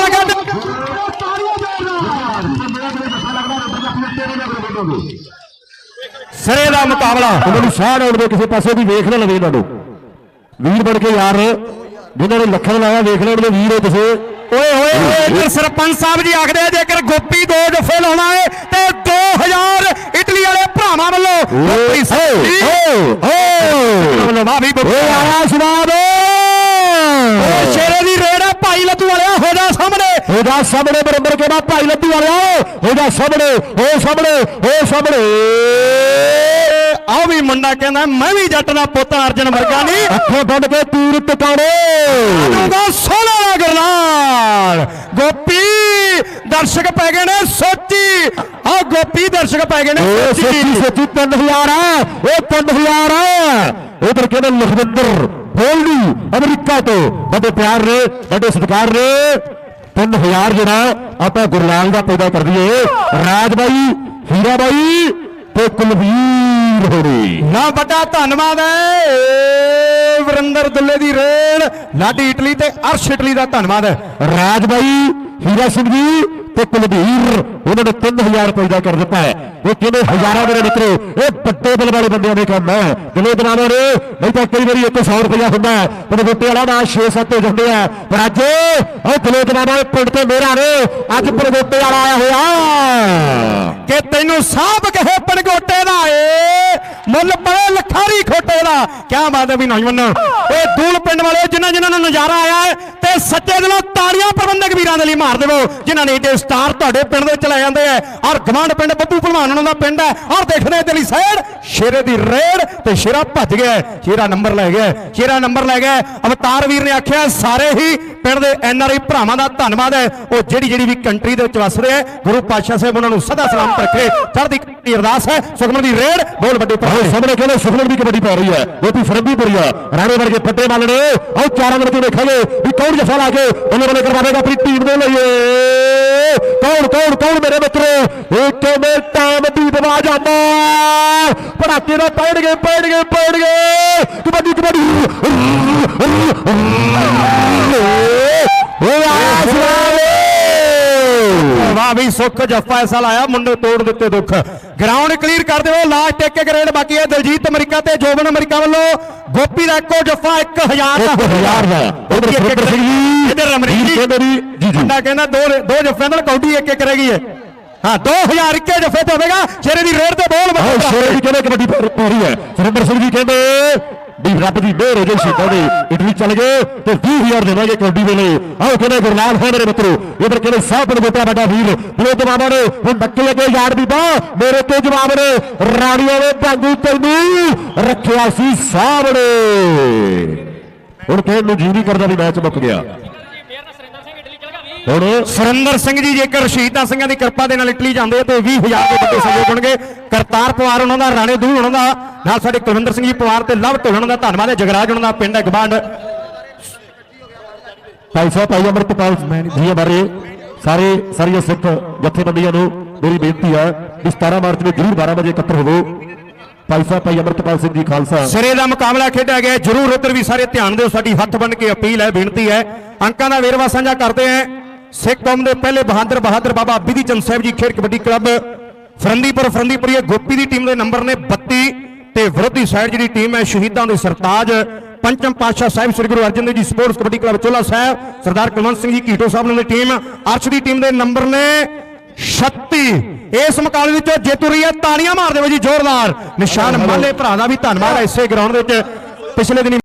ਦਾ ਮੁਕਾਬਲਾ। ਉਹਨਾਂ ਨੂੰ ਸਾਹ ਆਉਣ ਦੇ ਕਿਸੇ ਪਾਸੇ ਵੀ ਵੇਖ ਨਾ ਲਵੇ ਇਹਨਾਂ ਨੂੰ। ਵੀਰ ਬਣ ਕੇ ਯਾਰ ਜਿਨ੍ਹਾਂ ਨੇ ਲੱਖਾਂ ਲਾਇਆ ਵੇਖ ਲੈਣ ਦੇ ਵੀਰ ਹੋ ਤੁਸੀਂ। ਓਏ ਹੋਏ ਹੋਏ ਇੱਧਰ ਸਰਪੰਚ ਸਾਹਿਬ ਜੀ ਆਖਦੇ ਆ ਜੇਕਰ ਗੋਪੀ ਦੋ ਜਫੇ ਲਾਉਣਾ ਏ ਤੇ 2000 ਇਟਲੀ ਵਾਲੇ ਭਰਾਵਾਂ ਵੱਲੋਂ ਗੋਪੀ ਸਾਹਿਬ ਜੀ। ਵੱਲੋਂ ਵਾਹ ਵੀ ਗੋਪੀ ਆਇਆ ਓ ਸ਼ੇਰੇ ਦੀ ਰੇਡ ਹੈ ਭਾਈ ਲੱਤੂ ਵਾਲਿਆ ਹੋ ਜਾ ਸਾਹਮਣੇ। ਉਹਦਾ ਸਾਹਮਣੇ ਬਰੰਬਰ ਕੇ ਬਾਅਦ ਭਾਈ ਲੱਦੂ ਵਾਲਿਆ। ਉਹਦਾ ਸਾਹਮਣੇ ਉਹ ਸਾਹਮਣੇ ਉਹ ਸਾਹਮਣੇ। ਆਹ ਵੀ ਮੁੰਡਾ ਕਹਿੰਦਾ ਮੈਂ ਵੀ ਜੱਟ ਦਾ ਪੁੱਤ ਅਰਜਨ ਵਰਗਾ ਨਹੀਂ। ਅੱਖੇ ਬੰਦ ਕੇ ਤੀਰ ਟਿਕਾਣੇ। ਉਹਦਾ ਸੋਹਣਾ ਦਾ ਗਰਨਾਲ ਗੋਪੀ ਦਰਸ਼ਕ ਪੈ ਗਏ ਨੇ ਸੋਚੀ। ਆ ਗੋਪੀ ਦਰਸ਼ਕ ਪੈ ਗਏ ਨੇ ਸੱਚੀ। ਸੋਚੀ ਸੱਚੀ 3000 ਆ। ਉਹ 3000 ਆ। ਉਧਰ ਕਹਿੰਦੇ ਲਖਵਿੰਦਰ ਬੋਲੂ ਅਮਰੀਕਾ ਤੋਂ। ਬੜੇ ਪਿਆਰ ਨੇ ਬੜੇ ਸਤਿਕਾਰ ਨੇ। 3000 ਜਿਹੜਾ ਆਪਾਂ ਗੁਰਲਾਲ ਦਾ ਪੈਦਾ ਕਰ ਦਈਏ। ਰਾਜ ਬਾਈ ਹੀਰਾ ਬਾਈ ਤੇ ਕੁਲਵੀਰ। ਹੋਣੀ ਨਾ ਵੱਡਾ ਧੰਨਵਾਦ ਹੈ। ਵਰਿੰਦਰ ਦੁੱਲੇ ਦੀ ਰੇਡ ਲਾਡੀ ਇਟਲੀ ਤੇ ਅਰਸ਼ ਇਟਲੀ ਦਾ ਧੰਨਵਾਦ ਹੈ। ਰਾਜ ਬਾਈ ਹੀਰਾ ਸਿੰਘ ਜੀ। ਤੇ ਕੁਲਵੀਰ ਉਹਨਾਂ ਨੇ 3000 ਪੈਦਾ ਕਰ ਦਿੱਤਾ ਹੈ। ਉਹ ਕਿਵੇਂ ਹਜ਼ਾਰਾਂ ਮੇਰੇ ਮਿੱਤਰੋ ਇਹ ਵੱਡੇ ਦਿਲ ਵਾਲੇ ਬੰਦਿਆਂ ਦੇ ਕੰਮ ਹੈ। ਦਿਲੇ ਬਣਾਵੇ ਨੇ, ਨਹੀਂ ਤਾਂ ਕਈ ਵਾਰੀ 100 ਰੁਪਇਆ ਹੁੰਦਾ ਹੈ। ਪਰ ਗੋਟੇ ਵਾਲਾ ਦਾ 6-7 ਹੋ ਜਾਂਦੇ ਆ। ਪਰ ਅੱਜ ਉਹ ਦਿਲੇ ਦੇ ਪਿੰਡ ਤੇ ਮੇਰਾ ਨੇ। ਅੱਜ ਪਰਗੋਟੇ ਵਾਲਾ ਆਇਆ ਹੋਇਆ। ਕਿ ਤੈਨੂੰ ਸਾਹਬ ਕਹੇ ਪਣਗੋਟੇ ਦਾ ਏ। ਮੁੱਲ ਪਏ ਲਖਾਰੀ ਖੋਟੇ ਦਾ। ਕਿਆ ਬਾਤ ਹੈ ਵੀ ਨੌਜਵਾਨ। ਇਹ ਦੂਲ ਪਿੰਡ ਵਾਲੇ, ਜਿਨ੍ਹਾਂ ਜਿਨ੍ਹਾਂ ਨੂੰ ਨਜ਼ਾਰਾ ਆਇਆ ਤੇ ਸੱਚੇ ਦਿਲੋਂ ਤਾੜੀਆਂ ਪ੍ਰਬੰਧਕ ਵੀਰਾਂ ਦੇ ਲਈ ਮਾਰ ਦੇਵੋ, ਜਿਨ੍ਹਾਂ ਨੇ ਏਡੇ ਸਟਾਰ ਤੁਹਾਡੇ ਪਿੰਡ ਦੇ ਚਲਾ ਜਾਂਦੇ ਆ। ਔਰ ਗਵਾਂਡ ਪਿੰਡ, ਬੱਬੂ ਭਲਵਾਨ ਉਹਨਾਂ ਦਾ ਪਿੰਡ ਹੈ ਔਰ ਦੇਖਦੇ ਤੇਰੀ ਸਾਈਡ, ਸ਼ੇਰੇ ਦੀ ਰੇਡ ਤੇ ਸ਼ੇਰਾ ਭੱਜ ਗਿਆ ਸ਼ੇਰਾ ਨੰਬਰ ਲੈ ਗਿਆ ਸ਼ੇਰਾ ਨੰਬਰ ਲੈ ਗਿਆ ਅਵਤਾਰ ਵੀਰ ਨੇ ਆਖਿਆ, ਸਾਰੇ ਹੀ ਪਿੰਡ ਦੇ ਐਨਆਰਆਈ ਭਰਾਵਾਂ ਦਾ ਧੰਨਵਾਦ ਹੈ। ਉਹ ਜਿਹੜੀ ਜਿਹੜੀ ਵੀ ਕੰਟਰੀ ਦੇ ਵਿੱਚ ਵਸਦੇ ਆ, ਗੁਰੂ ਪਾਤਸ਼ਾਹ ਸਾਹਿਬ ਉਹਨਾਂ ਨੂੰ ਸਦਾ ਸਲਾਮਤ ਰੱਖੇ। ਚੜ੍ਹਦੀ ਦੀ ਅਰਦਾਸ ਹੈ। ਸੁਖਮਨ ਦੀ ਰੇਡ ਬੋਲ ਵੱਡੀ ਆਹ ਪਰ ਸਾਹਮਣੇ ਕਹਿੰਦੇ, ਸੁਖਮਨ ਦੀ ਕਬੱਡੀ ਪੈ ਰਹੀ ਹੈ। ਗੋਪੀ ਫਰੰਦੀ ਪਈ ਆ। ਰਾਣੇ ਵਰਗੇ ਫੱਟੇ ਵਾਲੇ ਨੇ ਆਹ ਚਾਰਾਂ ਮਿੰਟ ਦੇਖਾਂਗੇ ਵੀ ਕੌਣ ਜਫਾ ਲਾ ਕੇ ਉਹਨਾਂ ਬੱਲੇ ਕਰਵਾਵੇਗਾ, ਆਪਣੀ ਟੀਮ ਦੇ ਲਈ ਕੌਣ ਕੌਣ ਮੇਰੇ ਮਿੱਤਰੋ? ਇੱਕ ਮੇ ਟਾਈਮ ਦੀ ਜਾਂਦਾ। ਪੜਾਕੇ ਦਾ ਪੈਣਗੇ ਪੈਣਗੇ ਪੈਣਗੇ। ਕਬੱਡੀ ਕਬੱਡੀ। ਵਾਹ ਵੀ ਸੁੱਖ ਜੱਫਾ ਐਸਾ ਲਾਇਆ ਮੁੰਡੇ ਤੋੜ ਦਿੱਤੇ ਦੁੱਖ। ਗਰਾਊਂਡ ਕਲੀਅਰ ਕਰ ਦਿਓ ਲਾਸਟ ਇੱਕ ਇੱਕ ਗ੍ਰੇਡ ਬਾਕੀ ਹੈ। ਦਲਜੀਤ ਅਮਰੀਕਾ ਤੇ ਜੋਬਨ ਅਮਰੀਕਾ ਵੱਲੋਂ ਗੋਪੀ ਦਾ ਇੱਕੋ ਜੱਫਾ 1000 ਦਾ ਇੱਕ ਹਜ਼ਾਰ ਦਾ। ਉਧਰ ਸੁਰਿੰਦਰ ਸਿੰਘ ਜੀ। ਇਧਰ ਅਮਰੀਕੀ ਜੀ ਜੀ। ਜੀ ਕਹਿੰਦਾ ਦੋ ਦੋ ਜੱਫਿਆਂ ਨਾਲ ਕੌਡੀ ਇੱਕ ਇੱਕ ਰਹਿ ਗਈ ਹੈ। ਹਾਂ 2000 ਇੱਕੇ ਜੱਫੇ ਤੇ ਹੋਵੇਗਾ। ਸ਼ੇਰੇ ਦੀ ਰੇਡ ਤੇ ਬੋਲ ਵੱਜੇਗਾ ਸ਼ੇਰ ਵੀ ਕਹਿੰਦੇ ਕਬੱਡੀ ਪੈ ਪੈ ਰਹੀ ਹੈ। ਸੁਰਿੰਦਰ ਸਿੰਘ ਜੀ ਕਹਿੰਦੇ ਵੀ ਰੱਬ ਦੀ ਮਿਹਰ ਹੋ ਜਾਈ ਸ਼ੀਟਾਂ ਦੇ ਇਟਲੀ ਚੱਲ ਗਏ ਤੇ 20000 ਦੇਵਾਂਗੇ ਕਬੱਡੀ ਵੇਲੇ ਆਓ ਕਹਿੰਦੇ ਗੁਰਲਾਲ ਹੈ ਮੇਰੇ ਮਿੱਤਰੋ, ਇਧਰ ਕਹਿੰਦੇ ਸਾਹਿਬ ਨੂੰ ਵੱਡਾ ਵੀਰ, ਬਲੇ ਜਵਾਬਾਂ ਨੇ, ਹੁਣ ਬੱਕੇ ਅੱਗੇ ਯਾਰ ਬੀਬਾ, ਮੇਰੇ ਤੇ ਜਵਾਬ ਨੇ। ਰਾਣੀਆਂ ਨੇ ਭਾਂਗੂ ਤੈਨੂੰ ਰੱਖਿਆ ਸੀ ਸਾਹਮਣੇ। ਹੁਣ ਕਹਿਣ ਨੂੰ ਜੀ ਨਹੀਂ ਕਰਦਾ ਵੀ ਮੈਚ ਮੁੱਕ ਗਿਆ ਮੇਰ ਨਾਲ ਸੁਰਿੰਦਰ ਸਿੰਘ ਇਟਲੀ ਚਲ ਗਿਆ ਹੁਣ ਸੁਰਿੰਦਰ ਸਿੰਘ ਜੀ ਜੇਕਰ ਸ਼ਹੀਦਾਂ ਸਿੰਘਾਂ ਦੀ ਕਿਰਪਾ ਦੇ ਨਾਲ ਇਟਲੀ ਜਾਂਦੇ ਤੇ 20000 ਦੇ ਵੱਡੇ ਸਹਿਯੋਗ ਹੋਣਗੇ ਕਰਤਾਰ ਪਵਾਰ ਉਹਨਾਂ ਦਾ, ਰਾਣੇ ਦੂ ਉਹਨਾਂ ਦਾ, ਨਾਲ ਸਾਡੇ ਕੁਲਵਿੰਦਰ ਸਿੰਘ ਜੀ ਪਵਾਰ ਤੇ ਲਵ ਢੋਲਣ ਦਾ, ਧੰਨਵਾਦ ਹੈ। ਜਗਰਾਜ ਉਹਨਾਂ ਦਾ, ਪਿੰਡ ਹੈ ਗਵਾਂਡ। ਭਾਈ ਸਾਹਿਬ, ਭਾਈ ਅਮਰਤਪਾਲ ਜੀ ਬਾਰੇ, ਸਾਰੇ, ਸਾਰੀਆਂ ਸਿੱਖ ਜਥੇਬੰਦੀਆਂ ਨੂੰ ਮੇਰੀ ਬੇਨਤੀ ਹੈ ਕਿ 17 ਮਾਰਚ ਨੂੰ ਜਰੂਰ 12 ਵਜੇ ਇਕੱਤਰ ਹੋਵੋ। ਭਾਈ ਸਾਹਿਬ, ਭਾਈ ਅਮਰਤਪਾਲ ਸਿੰਘ ਜੀ ਖਾਲਸਾ। ਸਿਰੇ ਦਾ ਮੁਕਾਬਲਾ ਖੇਡਿਆ ਗਿਆ ਜਰੂਰ ਉੱਧਰ ਵੀ ਸਾਰੇ ਧਿਆਨ ਦਿਓ। ਸਾਡੀ ਹੱਥ ਬੰਨ ਕੇ ਅਪੀਲ ਹੈ, ਬੇਨਤੀ ਹੈ। ਅੰਕਾਂ ਦਾ ਵੇਰਵਾ ਸਾਂਝਾ ਕਰਦੇ ਹਾਂ। ਸਿੱਖ ਕੌਮ ਦੇ ਪਹਿਲੇ ਬਹਾਦਰ ਬਹਾਦਰ ਬਾਬਾ ਬਿਧੀ ਚੰਦ ਸਾਹਿਬ ਜੀ ਖੇਡ ਕਬੱਡੀ ਕਲੱਬ ਫਰੰਦੀਪੁਰ ਫਰੰਦੀਪੁਰੀ ਗੋਪੀ ਦੀ ਟੀਮ ਦੇ ਨੰਬਰ ਨੇ 32 ਤੇ ਵਿਰੋਧੀ ਸਾਈਡ ਜਿਹੜੀ ਟੀਮ ਹੈ ਸ਼ਹੀਦਾਂ ਦੇ ਸਰਤਾਜ ਪੰਚਮ ਪਾਤਸ਼ਾਹ ਸਾਹਿਬ ਸ੍ਰੀ Guru Arjan Dev ji sports kabaddi club Chola Sahib Sardar Kulwant Singh ji keto ਸਾਹਿਬ ਨੇ ਟੀਮ ਅਰਸ਼ ਦੀ ਟੀਮ ਦੇ ਨੰਬਰ ਨੇ 36 ਇਸ ਮੁਕਾਬਲੇ ਵਿੱਚ ਜੇਤੂ ਰਹੀ ਹੈ ਤਾੜੀਆਂ ਮਾਰਦੇ ਹੋ ਜੀ ਜ਼ੋਰਦਾਰ। ਨਿਸ਼ਾਨ ਮਾਲੇ ਭਰਾ ਦਾ ਵੀ ਧੰਨਵਾਦ ਹੈ ਇਸੇ ਗਰਾਊਂਡ ਦੇ ਵਿੱਚ ਪਿਛਲੇ ਦਿਨੀ